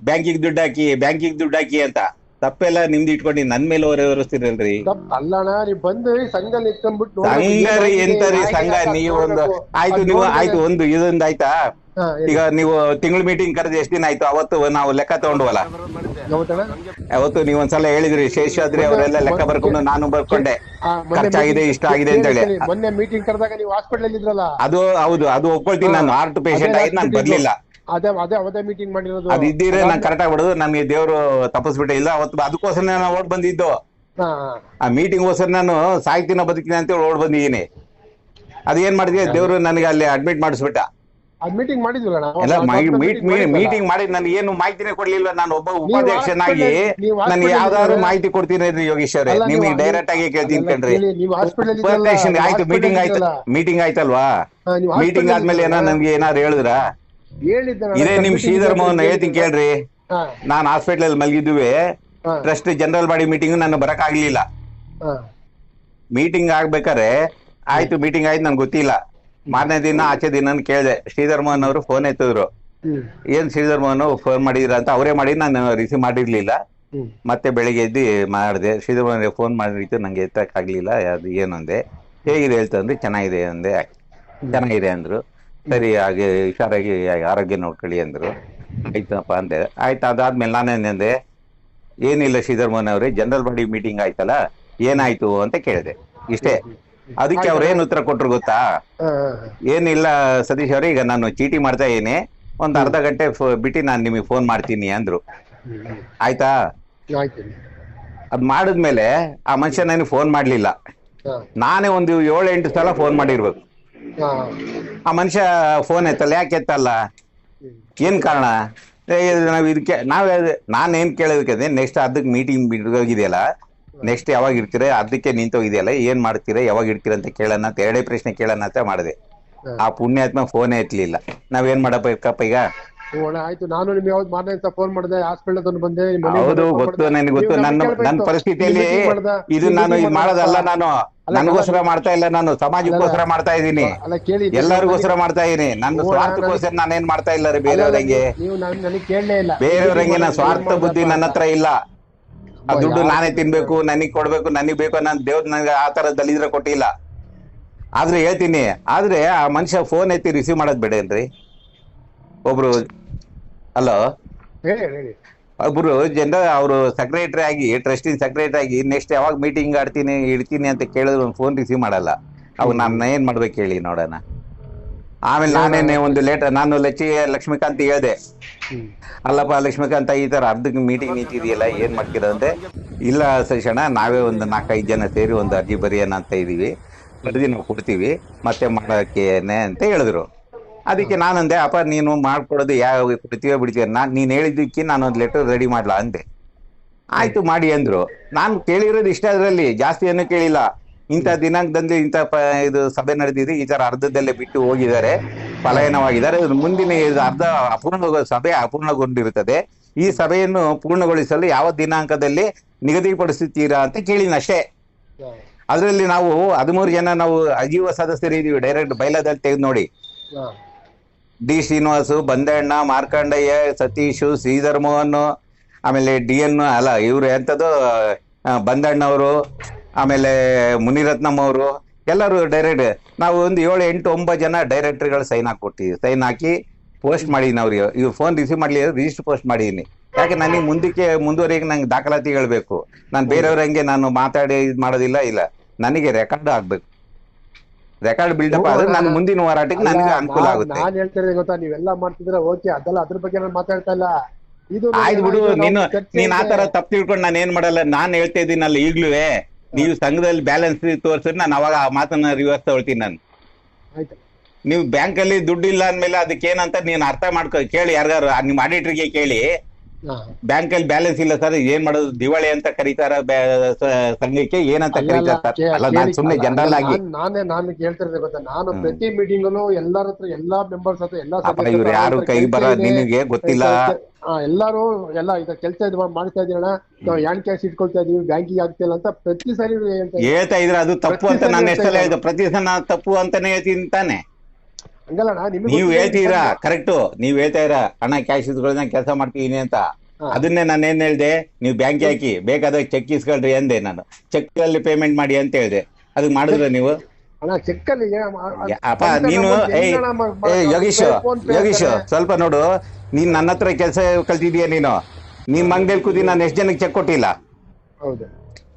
ಬ್ಯಾಂಕಿಗೆ ದುಡ್ಡು ಹಾಕಿ ಬ್ಯಾಂಕಿಗೆ ದುಡ್ಡು ಹಾಕಿ ಅಂತ ತಪ್ಪೆಲ್ಲ ನಿಮ್ದು ಇಟ್ಕೊಂಡು ನನ್ ಮೇಲೆ ಹೊರೆ ಹೊರಿಸ್ತಿರಲ್ರಿ? ತಪ್ಪ್ ಅಲ್ಲಣ್ಣ ನೀವ್ ಬಂದು ಸಂಘ ಇಟ್ಕೊಂಡ್ಬಿಟ್ಟು ಸಂಘ ರೀ ಎಂತರಿ ಸಂಘ? ನೀವೊಂದು ಒಂದು ಆಯ್ತು ನೀವು ಆಯ್ತು ಒಂದು ಇದೊಂದು ಆಯ್ತಾ? ಈಗ ನೀವು ತಿಂಗಳ ಮೀಟಿಂಗ್ ಕರೆದು ಎಷ್ಟು ದಿನ ಆಯ್ತು? ಅವತ್ತು ನಾವು ಲೆಕ್ಕ ತಗೊಂಡ್ವಲ್ಲ? ಅವತ್ತು ನೀವು ಒಂದ್ಸಲ ಹೇಳಿದ್ರಿ ಶೇಷಾದ್ರಿ ಅವರೆಲ್ಲ ಲೆಕ್ಕ ಬರ್ಕೊಂಡು ನಾನು ಬರ್ಕೊಂಡೆ. ಖರ್ಚಾಗಿದೆ ಇಷ್ಟ ಆಗಿದೆ ಅಂತ ಹೇಳಿ. ಮೊನ್ನೆ ಮೀಟಿಂಗ್ ಕರೆದಾಗ ನೀವು ಹಾಸ್ಪಿಟಲ್ ಇದ್ರಲ್ಲ? ಅದು ಹೌದು ಅದು ಒಪ್ಕೊಳ್ತೀನಿ ನಾನು ಹಾರ್ಟ್ ಪೇಷಂಟ್ ಆಗಿ ನಾನು ಬರ್ಲಿಲ್ಲ. ಅದೇ ಅದೇ ಅವದೇ ಮೀಟಿಂಗ್ ಮಾಡಿರೋದು. ಅದು ಇದ್ದಿದ್ರೆ ನಾನು ಕರೆಕ್ಟ್ ಆಗ್ಬಿಡೋದು ನಮಗೆ ದೇವರು ತಪ್ಪಿಸ್ಬಿಟ್ಟೆ. ಇಲ್ಲ ಅವತ್ತು ಅದಕ್ಕೋಸ್ಕರ ನಾನು ಓಡ್ ಬಂದಿದ್ದು. ಹಾ. ಆ ಮೀಟಿಂಗ್ ಹೋಸ್ಕರ ನಾನು ಸಾಯ್ತೀನ ಬದುಕಿನ ಅಂತ ಓಡ್ ಬಂದಿದ್ದೀನಿ. ಅದೇನ್ ಮಾಡಿದ್ವಿ? ದೇವ್ರು ನನಗೆ ಅಲ್ಲಿ ಅಡ್ಮಿಟ್ ಮಾಡಿಸ್ಬಿಟ್ಟ. ಅದ್ ಮೀಟಿಂಗ್ ಮಾಡಿದ್ವಲ್ಲ ನಾವು? ಎಲ್ಲ ಅದ್ ಮೀಟ್ ಮೀಟಿಂಗ್ ಮಾಡಿ ನನಗೆ ಏನು ಮಾಹಿತಿನೇ ಕೊಡ್ಲಿಲ್ಲ. ನಾನು ಒಬ್ಬ ಉಪಾಧ್ಯಕ್ಷನಾಗಿ ನನಗೆ ಯಾವ್ದಾದ್ರು ಮಾಹಿತಿ ಕೊಡ್ತೀನಿ ಯೋಗೇಶ್ ಅವರೇ. ನಿಮಗೆ ಡೈರೆಕ್ಟ್ ಆಗಿ ಕೇಳ್ತೀನಿ ಕಣ್ರಿ. ಉಪಾಧ್ಯಕ್ಷ ಆಯ್ತು ಮೀಟಿಂಗ್ ಆಯ್ತು. ಮೀಟಿಂಗ್ ಆಯ್ತಲ್ವಾ? ಮೀಟಿಂಗ್ ಆದ್ಮೇಲೆ ಏನೋ ನನ್ಗೆ ಏನಾದ್ರು ಹೇಳಿದ್ರ? ಇದೇ ನಿಮ್ ಶ್ರೀಧರ್ ಮೋಹನ್ ಹೇಳ್ತೀನಿ ಕೇಳ್ರಿ. ನಾನ್ ಹಾಸ್ಪಿಟಲ್ ಅಲ್ಲಿ ಮಲಗಿದ್ವಿ ಟ್ರಸ್ಟ್ ಜನರಲ್ ಬಾಡಿ ಮೀಟಿಂಗ್ ನಾನು ಬರಕ್ ಆಗ್ಲಿಲ್ಲ ಮೀಟಿಂಗ್ ಆಗ್ಬೇಕಾರೆ ಆಯ್ತು ಮೀಟಿಂಗ್ ಆಯ್ತು ನನ್ಗೆ ಗೊತ್ತಿಲ್ಲ. ಮಾರನೇ ದಿನ ಆಚೆ ದಿನ ಕೇಳಿದೆ ಶ್ರೀಧರ್ ಮೋಹನ್ ಅವರು ಫೋನ್ ಎತ್ತಿದ್ರು. ಏನ್ ಶ್ರೀಧರ್ ಮೋಹನ್ ಫೋನ್ ಮಾಡಿದ್ರ ಅಂತ ಅವರೇ ಮಾಡಿ ನಾನು ರಿಸೀವ್ ಮಾಡಿರ್ಲಿಲ್ಲ. ಮತ್ತೆ ಬೆಳಿಗ್ಗೆ ಎದ್ದು ಮಾಡಿದೆ ಶ್ರೀಧರ್ ಮೋಹನ್ ಫೋನ್ ಮಾಡಿತ್ತು ನಂಗೆ ಎತ್ತಕ್ಕಾಗ್ಲಿಲ್ಲ ಅದು ಏನಂದೆ. ಹೇಗಿದೆ ಹೇಳ್ತಂದ್ರೆ ಚೆನ್ನಾಗಿದೆ ಅಂದೆ. ಚೆನ್ನಾಗಿದೆ ಅಂದ್ರು. ಸರಿ ಹಾಗೆ ಹುಷಾರಾಗಿ ಆರೋಗ್ಯ ನೋಡ್ಕೊಳ್ಳಿ ಅಂದ್ರು. ಆಯ್ತಪ್ಪ ಅಂದೆ. ಆಯ್ತು ಅದಾದ್ಮೇಲೆ ನಾನೇನೆಂದೆ ಏನಿಲ್ಲ ಶ್ರೀಧರ್ ಮೋಹನ್ ಅವರೇ ಜನರಲ್ ಬಾಡಿ ಮೀಟಿಂಗ್ ಆಯ್ತಲ್ಲ ಏನಾಯ್ತು ಅಂತ ಕೇಳಿದೆ. ಇಷ್ಟೇ. ಅದಕ್ಕೆ ಅವ್ರು ಏನ್ ಉತ್ತರ ಕೊಟ್ರು ಗೊತ್ತಾ. ಏನಿಲ್ಲ ಸತೀಶ್ ಅವರೇ ಈಗ ನಾನು ಚೀಟಿ ಮಾಡ್ತಾ ಇದೀನಿ ಒಂದ್ ಅರ್ಧ ಗಂಟೆ ಬಿಟ್ಟು ನಾನು ನಿಮಗೆ ಫೋನ್ ಮಾಡ್ತೀನಿ ಅಂದ್ರು. ಆಯ್ತಾ? ಅದ್ ಮಾಡಿದ್ಮೇಲೆ ಆ ಮನುಷ್ಯ ನನಗೆ ಫೋನ್ ಮಾಡ್ಲಿಲ್ಲ. ನಾನೇ ಒಂದು ಏಳು ಎಂಟು ಸಲ ಫೋನ್ ಮಾಡಿರ್ಬೇಕು. ಆ ಮನುಷ್ಯ ಫೋನ್ ಎತ್ತಲ್ಲ ಯಾಕೆ ಎತ್ತಲ್ಲ. ಏನ್ ಕಾರಣ? ನಾವು ಇದಕ್ಕೆ ನಾವ್ ನಾನು ಏನ್ ಕೇಳೋದಕ್ಕೆ ನೆಕ್ಸ್ಟ್ ಅದಕ್ಕೆ ಮೀಟಿಂಗ್ ಹೋಗಿದೆಯಲ್ಲ ನೆಕ್ಸ್ಟ್ ಯಾವಾಗ ಇರ್ತೀರ ಅದಕ್ಕೆ ನಿಂತೋಗಿದೆಯಲ್ಲ ಏನ್ ಮಾಡ್ತೀರಾ ಯಾವಾಗ ಇರ್ತೀರಾ ಅಂತ ಕೇಳೋಣ ಅಂತ ಎರಡೇ ಪ್ರಶ್ನೆ ಕೇಳೋಣ ಅಂತ ಮಾಡಿದೆ. ಆ ಪುಣ್ಯಾತ್ಮ ಫೋನೇ ಎತ್ತಲಿಲ್ಲ ನಾವೇನ್ ಮಾಡಬೇಕಪ್ಪ ಈಗ? ಆಯ್ತು. ನಾನು ನಿಮ್ಗೆ ಯಾವ್ದು ಮಾರನೇ ಅಂತ ಫೋನ್ ಮಾಡಿದೆ ಹಾಸ್ಪಿಟಲ್ ತಂದು ಬಂದೆ ಹೌದು ಗೊತ್ತು. ನನಗೆ ಗೊತ್ತು. ನನ್ನ ನನ್ನ ಪರಿಸ್ಥಿತಿಯಲ್ಲಿ? ಇದು ನಾನು ಇದು ಮಾಡೋದಲ್ಲ ನಾನು. ನನಗೋಸ್ಕರ ಮಾಡ್ತಾ ಇಲ್ಲ ನಾನು. ಸಮಾಜಕ್ಕೋಸ್ಕರ ಮಾಡ್ತಾ ಇದ್ದೀನಿ ಅಲ್ಲ ಎಲ್ಲರಿಗೋಸ್ಕರ ಮಾಡ್ತಾ ಇದೀನಿ. ನನ್ನ ಸ್ವಾರ್ಥಕ್ಕೋಸ್ಕರ ನಾನೇನ್ ಮಾಡ್ತಾ ಇಲ್ಲ ರೀ ಬೇರೆಯವರಂಗೆ? ಬೇರೆಯವ್ರಂಗೆ ನನ್ನ ಸ್ವಾರ್ಥ ಬುದ್ಧಿ ನನ್ನ ಹತ್ರ ಇಲ್ಲ. ಆ ದುಡ್ಡು ನಾನೇ ತಿನ್ಬೇಕು ನನಗ್ ಕೊಡ್ಬೇಕು ನನಗ್ ಬೇಕು ನಾನು ದೇವ್ರ ನನಗೆ ಆ ತರ ದಲಿದ್ರ ಕೊಟ್ಟಿಲ್ಲ. ಆದ್ರೆ ಹೇಳ್ತೀನಿ. ಆದ್ರೆ ಆ ಮನುಷ್ಯ ಫೋನ್ ಎತ್ತಿ ರಿಸೀವ್ ಮಾಡೋದ್ ಬೇಡೇನ್ರಿ? ಒಬ್ರು ಹಲೋ ಒಬ್ರು ಜನ ಅವರು ಸೆಕ್ರೆಟರಿ ಆಗಿ ಟ್ರಸ್ಟಿ ಸೆಕ್ರೆಟರಿ ಆಗಿ ನೆಕ್ಸ್ಟ್ ಯಾವಾಗ ಮೀಟಿಂಗ್ ಆಡ್ತೀನಿ ಇಡ್ತೀನಿ ಅಂತ ಕೇಳಿದ್ರೆ ಒಂದು ಫೋನ್ ರಿಸೀವ್ ಮಾಡಲ್ಲ. ಅವ್ ನಾನು ಏನ್ ಮಾಡ್ಬೇಕು ಹೇಳಿ ನೋಡೋಣ. ಆಮೇಲೆ ನಾನೇನೆ ಒಂದು ಲೇಟರ್ ನಾನು ಲಚ್ಚಿ ಲಕ್ಷ್ಮೀಕಾಂತ್ ಹೇಳ್ದೆ. ಅಲ್ಲಪ್ಪ ಲಕ್ಷ್ಮೀಕಾಂತ ಈ ತರ ಅರ್ಧಕ್ಕೆ ಮೀಟಿಂಗ್ ನಿಂತಿದೆಯಲ್ಲ ಏನ್ ಮಾಡ್ತೀರ ಇಲ್ಲ ಸಶಣ ನಾವೇ ಒಂದು ನಾಲ್ಕೈದು ಜನ ಸೇರಿ ಒಂದು ಅರ್ಜಿ ಬರೆಯೋಣ ಅಂತ ಇದೀವಿ. ಬರೆದಿ ನಾವು ಕೊಡ್ತೀವಿ. ಮತ್ತೆ ಮಾಡೋಕೆ ಅಂತ ಹೇಳಿದ್ರು. ಅದಕ್ಕೆ ನಾನಂದೆ ಅಪ್ಪ ನೀನು ಮಾಡ್ಕೊಡೋದು ಯಾವ ಕೊಡ್ತೀವೋ ಬಿಡ್ತೀಯ. ನಾನ್ ನೀನ್ ಹೇಳಿದ್ದಕ್ಕೆ ನಾನು ಒಂದು ಲೆಟರ್ ರೆಡಿ ಮಾಡ್ಲಾ ಅಂದೆ. ಆಯ್ತು ಮಾಡಿ ಅಂದ್ರು. ನಾನು ಕೇಳಿರೋದು ಇಷ್ಟ ಅದ್ರಲ್ಲಿ ಜಾಸ್ತಿ ಏನು ಕೇಳಿಲ್ಲ. ಇಂಥ ದಿನಾಂಕದಲ್ಲಿ ಇಂಥ ಪ ಇದು ಸಭೆ ನಡೆದಿದೆ ಈ ತರ ಅರ್ಧದಲ್ಲೇ ಬಿಟ್ಟು ಹೋಗಿದ್ದಾರೆ ಪಲಾಯನವಾಗಿದ್ದಾರೆ. ಮುಂದಿನ ಇದು ಅರ್ಧ ಅಪೂರ್ಣ ಸಭೆ ಅಪೂರ್ಣಗೊಂಡಿರುತ್ತದೆ. ಈ ಸಭೆಯನ್ನು ಪೂರ್ಣಗೊಳಿಸಲು ಯಾವ ದಿನಾಂಕದಲ್ಲಿ ನಿಗದಿಪಡಿಸುತ್ತೀರಾ ಅಂತ ಕೇಳಿನ ಅಷ್ಟೇ. ಹಾ. ಅದರಲ್ಲಿ ನಾವು ಹದಿಮೂರು ಜನ ನಾವು ಅಜೀವ ಸದಸ್ಯರು ಇದೀವಿ ಡೈರೆಕ್ಟ್ ಬೈಲದಲ್ಲಿ ತೆಗೆದು ನೋಡಿ. ಡಿ ಶ್ರೀನಿವಾಸು, ಬಂದಣ್ಣ, ಮಾರ್ಕಂಡಯ್ಯ, ಸತೀಶು, ಶ್ರೀಧರ್ ಮೋಹನ್, ಆಮೇಲೆ ಡಿ ಎನ್ ಅಲ್ಲ, ಇವ್ರು ಎಂಥದ್ದು ಬಂದಣ್ಣ ಬಂದಣ್ಣವರು, ಆಮೇಲೆ ಮುನಿರತ್ನಂ ಅವರು, ಎಲ್ಲರೂ ಡೈರೆಕ್ಟ್ ನಾವು ಒಂದು ಏಳು ಎಂಟು ಒಂಬತ್ತು ಜನ ಡೈರೆಕ್ಟ್ರಿಗಳು ಸೈನ್ ಹಾಕ್ಕೊಟ್ಟಿದ್ದೀವಿ ಸೈನ್ ಹಾಕಿ ಪೋಸ್ಟ್ ಮಾಡಿದ್ದೀನಿ ಅವ್ರಿಗೆ ಇವ್ರು ಫೋನ್ ರಿಸೀವ್ ಮಾಡಲಿ ರಿಜಿಸ್ಟರ್ ಪೋಸ್ಟ್ ಮಾಡಿದ್ದೀನಿ ಯಾಕೆ ನನಗೆ ಮುಂದಕ್ಕೆ, ಮುಂದುವರೆಗೆ ನಂಗೆ ದಾಖಲಾತಿ ಹೇಳಬೇಕು. ನಾನು ಬೇರೆಯವ್ರ ಹಂಗೆ ನಾನು ಮಾತಾಡಿ, ಇದು ಮಾಡೋದಿಲ್ಲ, ಇಲ್ಲ. ನನಗೆ ರೆಕಾರ್ಡ್ ಆಗ್ಬೇಕು. ರೆಕಾರ್ಡ್ ಬಿಲ್ಡಪ್ ಆದ್ರೆ ನಾನು ಮುಂದಿನ ಹೋರಾಟಕ್ಕೆ ನನಗೆ ಅನುಕೂಲ ಆಗುತ್ತೆ. ನಾನು ಹೇಳ್ತಿರೋದು ಗೊತ್ತಾ? ನೀವೆಲ್ಲ ಮಾಡ್ತಿದ್ರೆ ಓಕೆ ಅದಲ್ಲ ಅದ್ರ ಬಗ್ಗೆ ನಾನು ಮಾತಾಡ್ತಾ ಇಲ್ಲ. ಇದು ಆಯ್ತು ಬಿಡು ನೀನು ನೀನ್ ಆ ಇದೆ. ತರ ತಪ್ಪು ತಿಳ್ಕೊಂಡು ನಾನು ಏನ್ ಮಾಡಲ್ಲ ನಾನು ಹೇಳ್ತಾ ಇದ್ದೀನಲ್ಲ ಈಗ್ಲೂ. ನೀವು ಸಂಘದಲ್ಲಿ ಬ್ಯಾಲೆನ್ಸ್ ತೋರಿಸಿದ್ರೆ ನಾನು ಅವಾಗ ಆ ಮಾತನ್ನ ರಿವರ್ಸ್ ತಗೊಳ್ತೀನಿ ನಾನು. ನೀವು ಬ್ಯಾಂಕ್ ಅಲ್ಲಿ ದುಡ್ಡು ಇಲ್ಲ ಅಂದ್ಮೇಲೆ ಅದಕ್ಕೆ ಏನಂತ ನೀನ್ ಅರ್ಥ ಮಾಡ್ಕೊ ಕೇಳಿ ಯಾರಿಗಾರು ನಿಮ್ ಆಡಿಟರ್ಗೆ ಕೇಳಿ. ಬ್ಯಾಂಕ್ ಅಲ್ಲಿ ಬ್ಯಾಲೆನ್ಸ್ ಇಲ್ಲ ಸರ್ ಏನ್ ಮಾಡೋದು? ದಿವಾಳಿ ಅಂತ ಕರೀತಾರ ಸಂಘಕ್ಕೆ ಏನಂತ ಕರೀತಾರ ಸರ್? ಅಲ್ಲ ನಾನ್ ಸುಮ್ನೆ ಜನರಲ್ ಆಗಿ ನಾನೇ ನಾನು ಕೇಳ್ತಿರೋದು ಗೊತ್ತಾ? ನಾನು ಪ್ರತಿ ಮೀಟಿಂಗ್ ಅಲ್ಲೂ ಎಲ್ಲಾರ ಹತ್ರ ಎಲ್ಲಾ ಮೆಂಬರ್ಸ್ ಹತ್ರ ಎಲ್ಲಾ ಇವ್ರು ಯಾರು ಕೈ ಬರ. ನಿನಗೆ ಗೊತ್ತಿಲ್ಲ. ಎಲ್ಲಾರು ಎಲ್ಲ ಇದ ಕೆಲಸ ಇದ್ ಮಾಡ್ತಾ ಇದೀರಣ್ಣ ನಾವು ಯಾನ್ ಕ್ಯಾಶ್ ಇಟ್ಕೊಳ್ತಾ ಇದೀವಿ ಬ್ಯಾಂಕಿಗೆ ಆಗ್ತಿಲ್ಲ ಅಂತ ಪ್ರತಿ ಸಾರಿ ಹೇಳ್ತಾ ಇದ್ರ ಅದು ತಪ್ಪು ಅಂತ ನಾನು ಎಷ್ಟೆಲ್ಲ. ಪ್ರತಿ ಸಲ ನಾನು ತಪ್ಪು ಅಂತಾನೆ ಹೇಳ್ತೀನಿ ತಾನೆ. ನಿಮಗೆ ನೀವ್ ಹೇಳ್ತೀರಾ? ಕರೆಕ್ಟ್ ನೀವ್ ಹೇಳ್ತಾ ಇರ ಹಣ ಕ್ಯಾಶ್ ಇಸ್ಕೊಳ್ದಂಗ್ ಕೆಲಸ ಮಾಡ್ತೀನಿ ಅಂತ. ಅದನ್ನೇ ನಾನು ಏನ್ ಹೇಳ್ದೆ ನೀವು ಬ್ಯಾಂಕ್ ಹಾಕಿ ಬೇಕಾದಾಗ ಚೆಕ್ ಇಸ್ಕೊಳ್ರಿ ಅಂದೆ ನಾನು. ಚೆಕ್ ಅಲ್ಲಿ ಪೇಮೆಂಟ್ ಮಾಡಿ ಅಂತ ಹೇಳ್ದೆ. ಅದಕ್ಕೆ ಮಾಡಿದ್ರ ನೀವು? ಅಪ್ಪ ನೀನು ಏ ಯೋಗೀಶ್ ಯೋಗೀಶ್ ಸ್ವಲ್ಪ ನೋಡು. ನೀನ್ ನನ್ನ ಹತ್ರ ಕೆಲಸ ಕಲ್ತಿದೀಯ ನೀನು? ನಿಮ್ ಅಂಗಡಿಯಲ್ಲಿ ಕೂತಿ ನಾನು ಎಷ್ಟು ಜನಕ್ಕೆ ಚೆಕ್ ಕೊಟ್ಟಿಲ್ಲ?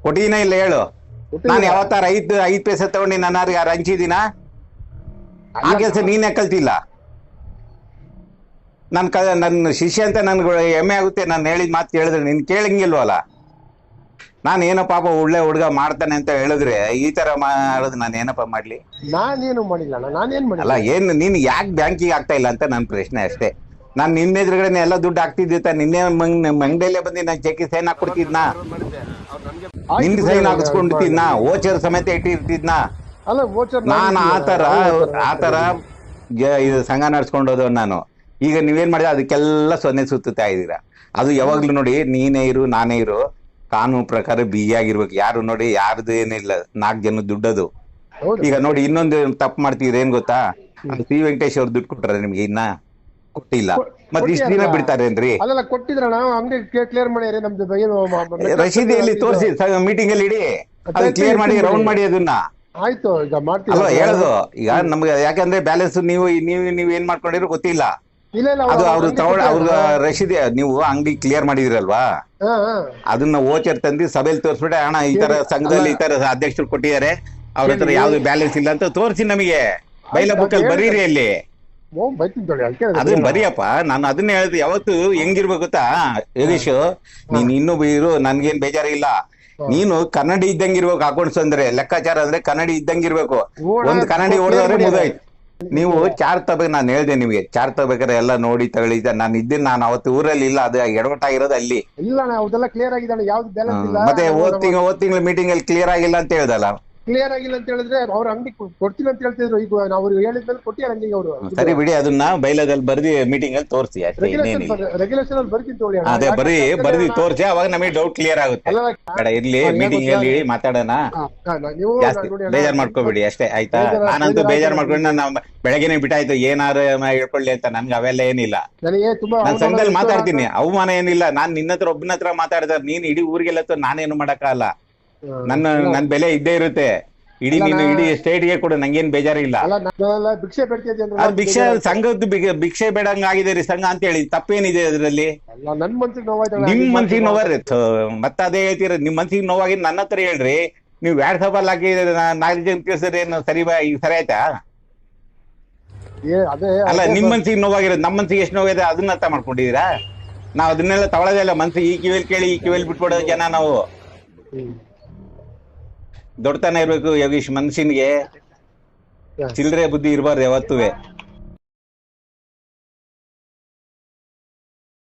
ಕೊಟ್ಟಿನ ಇಲ್ಲ ಹೇಳು. ನಾನು ಯಾವತ್ತಾರ ಐದ್ ಐದ್ ಪೈಸೆ ತಗೊಂಡು ನಾನು ಯಾರು ಹಂಚಿದೀನ ಆ ಕೆಲಸ ನೀನೇ ಕಲ್ತಿಲ್ಲ. ನನ್ ಕ ನನ್ನ ಶಿಷ್ಯ ಅಂತ ನನ್ಗೆ ಹೆಮ್ಮೆ ಆಗುತ್ತೆ ನಾನು ಹೇಳಿದ ಮಾತು ಹೇಳಿದ್ರೆ ನೀನ್ ಕೇಳಂಗಿಲ್ವಲ್ಲ? ನಾನು ಏನೋ ಪಾಪ ಒಳ್ಳೆ ಹುಡುಗ ಮಾಡ್ತಾನೆ ಅಂತ ಹೇಳಿದ್ರೆ ಈ ತರ ಮಾಡೋದು ನಾನು ಏನಪ್ಪ ಮಾಡ್ಲಿ? ನಾನೇನು ಮಾಡಿಲ್ಲ ಅಣ್ಣ ಮಾಡಿಲ್ಲ? ಅಲ್ಲ ಏನು ನೀನು ಯಾಕೆ ಬ್ಯಾಂಕಿಗೆ ಆಗ್ತಾ ಇಲ್ಲ ಅಂತ ನನ್ನ ಪ್ರಶ್ನೆ ಅಷ್ಟೇ. ನಾನು ನಿನ್ನ ಎದುರುಗಡೆ ಎಲ್ಲ ದುಡ್ಡು ಹಾಕ್ತಿದ್ದೆ ತಾನೆ ನಿನ್ನೆ ಅಂಗಡಿಯಲ್ಲೇ ಬಂದು ನಾನು ಚೆಕ್ ಸೈನ್ ಹಾಕೊಡ್ತಿದ್ನಾ ನಿನ್ನ ನಿನ್ ಸೈನ್ ಹಾಕ್ಸ್ಕೊಂಡಿದ್ನಾ ಓಚರ್ ಸಮೇತ ಇಟ್ಟಿರ್ತಿದ್ನಾ? ಅಲ್ಲ ವೋಚರ್ ನಾನು ಆತರ ಆತರ ಇದು ಸಂಘ ನಾನು. ಈಗ ನೀವೇನ್ ಮಾಡಿದ ಅದಕ್ಕೆಲ್ಲ ಸೊನ್ನೆ ಸುತ್ತುತ್ತಾ ಇದ್ದೀರಾ? ಅದು ಯಾವಾಗ್ಲೂ ನೋಡಿ ನೀನೇ ಇರು ನಾನೇ ಇರು. ಕಾನೂನು ಪ್ರಕಾರ ಬಿಗಿ ಆಗಿರ್ಬೇಕು ಯಾರು ನೋಡಿ ಯಾರ್ದು ಏನಿಲ್ಲ. ನಾಲ್ಕು ಜನ ದುಡ್ಡದು. ಈಗ ನೋಡಿ ಇನ್ನೊಂದು ತಪ್ಪು ಮಾಡ್ತಿದ್ರೆ ಏನ್ ಗೊತ್ತಾ? ಅದು ಸಿ ವೆಂಕಟೇಶ್ ಅವ್ರು ದುಡ್ಡು ಕೊಟ್ರೆ ನಿಮ್ಗೆ ಇನ್ನ ಕೊಟ್ಟಿಲ್ಲ. ಮತ್ ಮತ್ತೆ ಇಷ್ಟು ದಿನ ಕೊಟ್ಟಿರಲ್ಲ. ಬಿಡ್ತಾರೇನ್ರಿ ಕೊಟ್ಟಿದ್ರ ನಾವು ಅಂಗಡಿ ಕ್ಲಿಯರ್ ಮಾಡ್ಯಾರಿ ನಮ್ದು ರಶೀದಿಯಲ್ಲಿ ತೋರಿಸಿ ಮೀಟಿಂಗ್ ಅಲ್ಲಿ ಇಡಿ. ಅದು ಕ್ಲಿಯರ್ ಮಾಡಿ ರೌಂಡ್ ಮಾಡಿ ಅದನ್ನ. ಆಯ್ತು ಈಗ ಮಾಡ್ತೀವಿ ಹೇಳೋದು. ಈಗ ನಮ್ಗೆ ಯಾಕಂದ್ರೆ ಬ್ಯಾಲೆನ್ಸ್ ನೀವು ನೀವು ನೀವು ಏನ್ ಮಾಡ್ಕೊಂಡಿರೋ ಗೊತ್ತಿಲ್ಲ. ಇಲ್ಲ ಇಲ್ಲ ಅದು ಅವ್ರು ತಗೊಂಡ ಅವ್ರ ರಶೀದಿ ನೀವು ಅಂಗಡಿ ಕ್ಲಿಯರ್ ಮಾಡಿದಿರಲ್ವಾ? ಅದನ್ನ ಓಚರ್ ತಂದು ಸಭೆಯಲ್ಲಿ ತೋರಿಸ್ಬಿಟ್ಟೆ ಅಣ್ಣ ಈ ತರ ಸಂಘದಲ್ಲಿ ಈ ತರ ಅಧ್ಯಕ್ಷರು ಕೊಟ್ಟಿದ್ದಾರೆ. ಅವ್ರ ಹತ್ರ ಯಾವ್ದು ಬ್ಯಾಲೆನ್ಸ್ ಇಲ್ಲ ಅಂತ ತೋರಿಸಿ ನಮಗೆ. ಬೈಲ ಬುಕ್ ಅಲ್ಲಿ ಬರೀರಿ ಅಲ್ಲಿ ಅದನ್ನ ಬರಿಯಪ್ಪ ನಾನು ಅದನ್ನ ಹೇಳಿದ್. ಯಾವತ್ತು ಹೆಂಗಿರ್ಬೇಕು ಗೊತ್ತಾ ಯೋಗೇಶ್? ನೀನ್ ಇನ್ನೂ ಇರು ನನ್ಗೇನ್ ಬೇಜಾರಿಲ್ಲ. ನೀನು ಕನ್ನಡಿ ಇದ್ದಂಗಿರ್ಬೇಕು ಅಕೌಂಟ್ಸ್ ಅಂದ್ರೆ ಲೆಕ್ಕಾಚಾರ ಅಂದ್ರೆ ಕನ್ನಡಿ ಇದ್ದಂಗಿರ್ಬೇಕು ಇರ್ಬೇಕು. ಒಂದ್ ಕನ್ನಡಿ ಹೊಡೆದವ್ರೆ ಮಾಡಿ ನೀವು ಚಾರ್ ತಗೋಬೇಕು ನಾನು ಹೇಳ್ದೆ ನಿಮ್ಗೆ ಚಾರ್ ತಗೋಬೇಕಾದ್ರೆ ಎಲ್ಲ ನೋಡಿ ತಗೊಳ್ಳಿ ನಾನು ಇದ್ದೀನಿ ನಾನು ಅವತ್ತು ಊರಲ್ಲಿ ಇಲ್ಲ ಅದು ಎಡವಟ್ಟಾಗಿರೋದು ಅಲ್ಲಿ. ಇಲ್ಲ ಕ್ಲಿಯರ್ ಆಗಿದೆ ಮತ್ತೆ ಹೋದ್ ತಿಂಗಳ ಹೋದ್ ತಿಂಗಳ ಮೀಟಿಂಗ್ ಅಲ್ಲಿ ಕ್ಲಿಯರ್ ಆಗಿಲ್ಲ ಅಂತ ಹೇಳ್ದಲ್ಲ? ಕ್ಲಿಯರ್ ಆಗಿಲ್ಲ ಅಂತ ಹೇಳಿದ್ರೆ ಅವ್ರ ಅಂಗಡಿ ಕೊಡ್ತೀನಿ ಅಂತ ಹೇಳ್ತಿದ್ರು. ಈಗ ನಾವು ಹೇಳಿದ್ಮೇಲೆ ಕೊಟ್ಟಿದ್ದಾರೆ ಅಂಗಡಿಗೆ ಅವರು ಸರಿ ಬಿಡಿ ಅದನ್ನ ಬೈಲದಲ್ಲಿ ಬರ್ದಿ ಮೀಟಿಂಗ್ ಅಲ್ಲಿ ತೋರಿಸಿ ಅಷ್ಟೇ ರೆಗ್ಯುಲೇಷನ್ ಅಲ್ಲಿ ಬರ್ತೀನಿ ತೋಳಿ ಅದೇ ಬರಿ ಬರ್ದಿ ತೋರಿಸಿ ಅವಾಗ ನಮಗೆ ಡೌಟ್ ಕ್ಲಿಯರ್ ಆಗುತ್ತೆ. ಬೇಡ ಇರ್ಲಿ ಮೀಟಿಂಗ್ ಅಲ್ಲಿ? ಮಾತಾಡೋಣ. ನೀವು ಜಾಸ್ತಿ ಬೇಜಾರ್ ಮಾಡ್ಕೋಬೇಡಿ ಅಷ್ಟೇ ಆಯ್ತಾ? ನಾನಂತೂ ಬೇಜಾರ್ ಮಾಡ್ಕೊಂಡು ನಾನು ಬೆಳಗ್ಗೆನೆ ಬಿಟ್ಟಾಯ್ತು ಏನಾರು ಹೇಳ್ಕೊಳ್ಳಿ ಅಂತ ನನ್ಗೆ ಅವೆಲ್ಲ ಏನಿಲ್ಲ. ನಾನ್ ಸಂಘದಲ್ಲಿ ಮಾತಾಡ್ತೀನಿ ಅವಮಾನ ಏನಿಲ್ಲ. ನಾನ್ ನಿನ್ನತ್ರ ಒಬ್ಬನ ಹತ್ರ ಮಾತಾಡಿದ್ರೆ ನೀನ್ ಇಡೀ ಊರಿಗೆಲ್ಲ ನಾನೇನು ಮಾಡಕ್ಕಾಗಲ್ಲ. ನನ್ನ ನನ್ ಬೆಲೆ ಇದ್ದೇ ಇರುತ್ತೆ. ಇಡೀ ನೀನು ಇಡೀ ಸ್ಟೇಟ್ಗೆ ಕೊಡು ನಂಗೇನ್ ಬೇಜಾರಿಲ್ಲ. ಭಿಕ್ಷೆ ಅದು ಭಿಕ್ಷೆ ಸಂಘದ್ದು ಭಿಕ್ಷೆ ಬೇಡಂಗ ಆಗಿದೆ ರೀ ಸಂಘ ಅಂತ ಹೇಳಿ. ತಪ್ಪೇನಿದೆ ಅದ್ರಲ್ಲಿ. ನಿಮ್ ಮನ್ಸಿಗೆ ನೋವಾರಿ ಮತ್ತೆ ಅದೇ ಹೇಳ್ತೀರ ನಿಮ್ ಮನ್ಸಿಗೆ ನೋವಾಗಿ ನನ್ನ ಹತ್ರ ಹೇಳ್ರಿ. ನೀವು ವಾಟ್ಸಪ್ ಅಲ್ಲಿ ಹಾಕಿ ನಾಲ್ಕು ಜನ ತಿಳಿಸಿದ್ರೆ ಏನು ಸರಿ ಬಾ ಈಗ ಸರಿ ಆಯ್ತಾ? ಅಲ್ಲ ನಿಮ್ ಮನ್ಸಿಗೆ ನೋವಾಗಿರೋದು ನಮ್ಮ ಮನ್ಸಿಗೆ ಎಷ್ಟು ನೋವಿದೆ ಅದನ್ನ ಅರ್ಥ ಮಾಡ್ಕೊಂಡಿದೀರಾ ನಾವ್ ಅದನ್ನೆಲ್ಲ ತಗೊಳ್ಳೋದೇ ಇಲ್ಲ ಮನ್ಸಿಗೆ ಈ ಕಿವಿಯಲ್ಲಿ ಕೇಳಿ ಈ ಕಿವಿಯಲ್ಲಿ ಬಿಟ್ಬಿಡೋ ಜನ ನಾವು. ದೊಡ್ಡತನ ಇರ್ಬೇಕು ಯೋಗೀಶ್ ಮನ್ಸಿನ್ಗೆ. ಚಿಲ್ಲರೆ ಬುದ್ಧಿ ಇರಬಾರ್ದು ಯಾವತ್ತುವೆ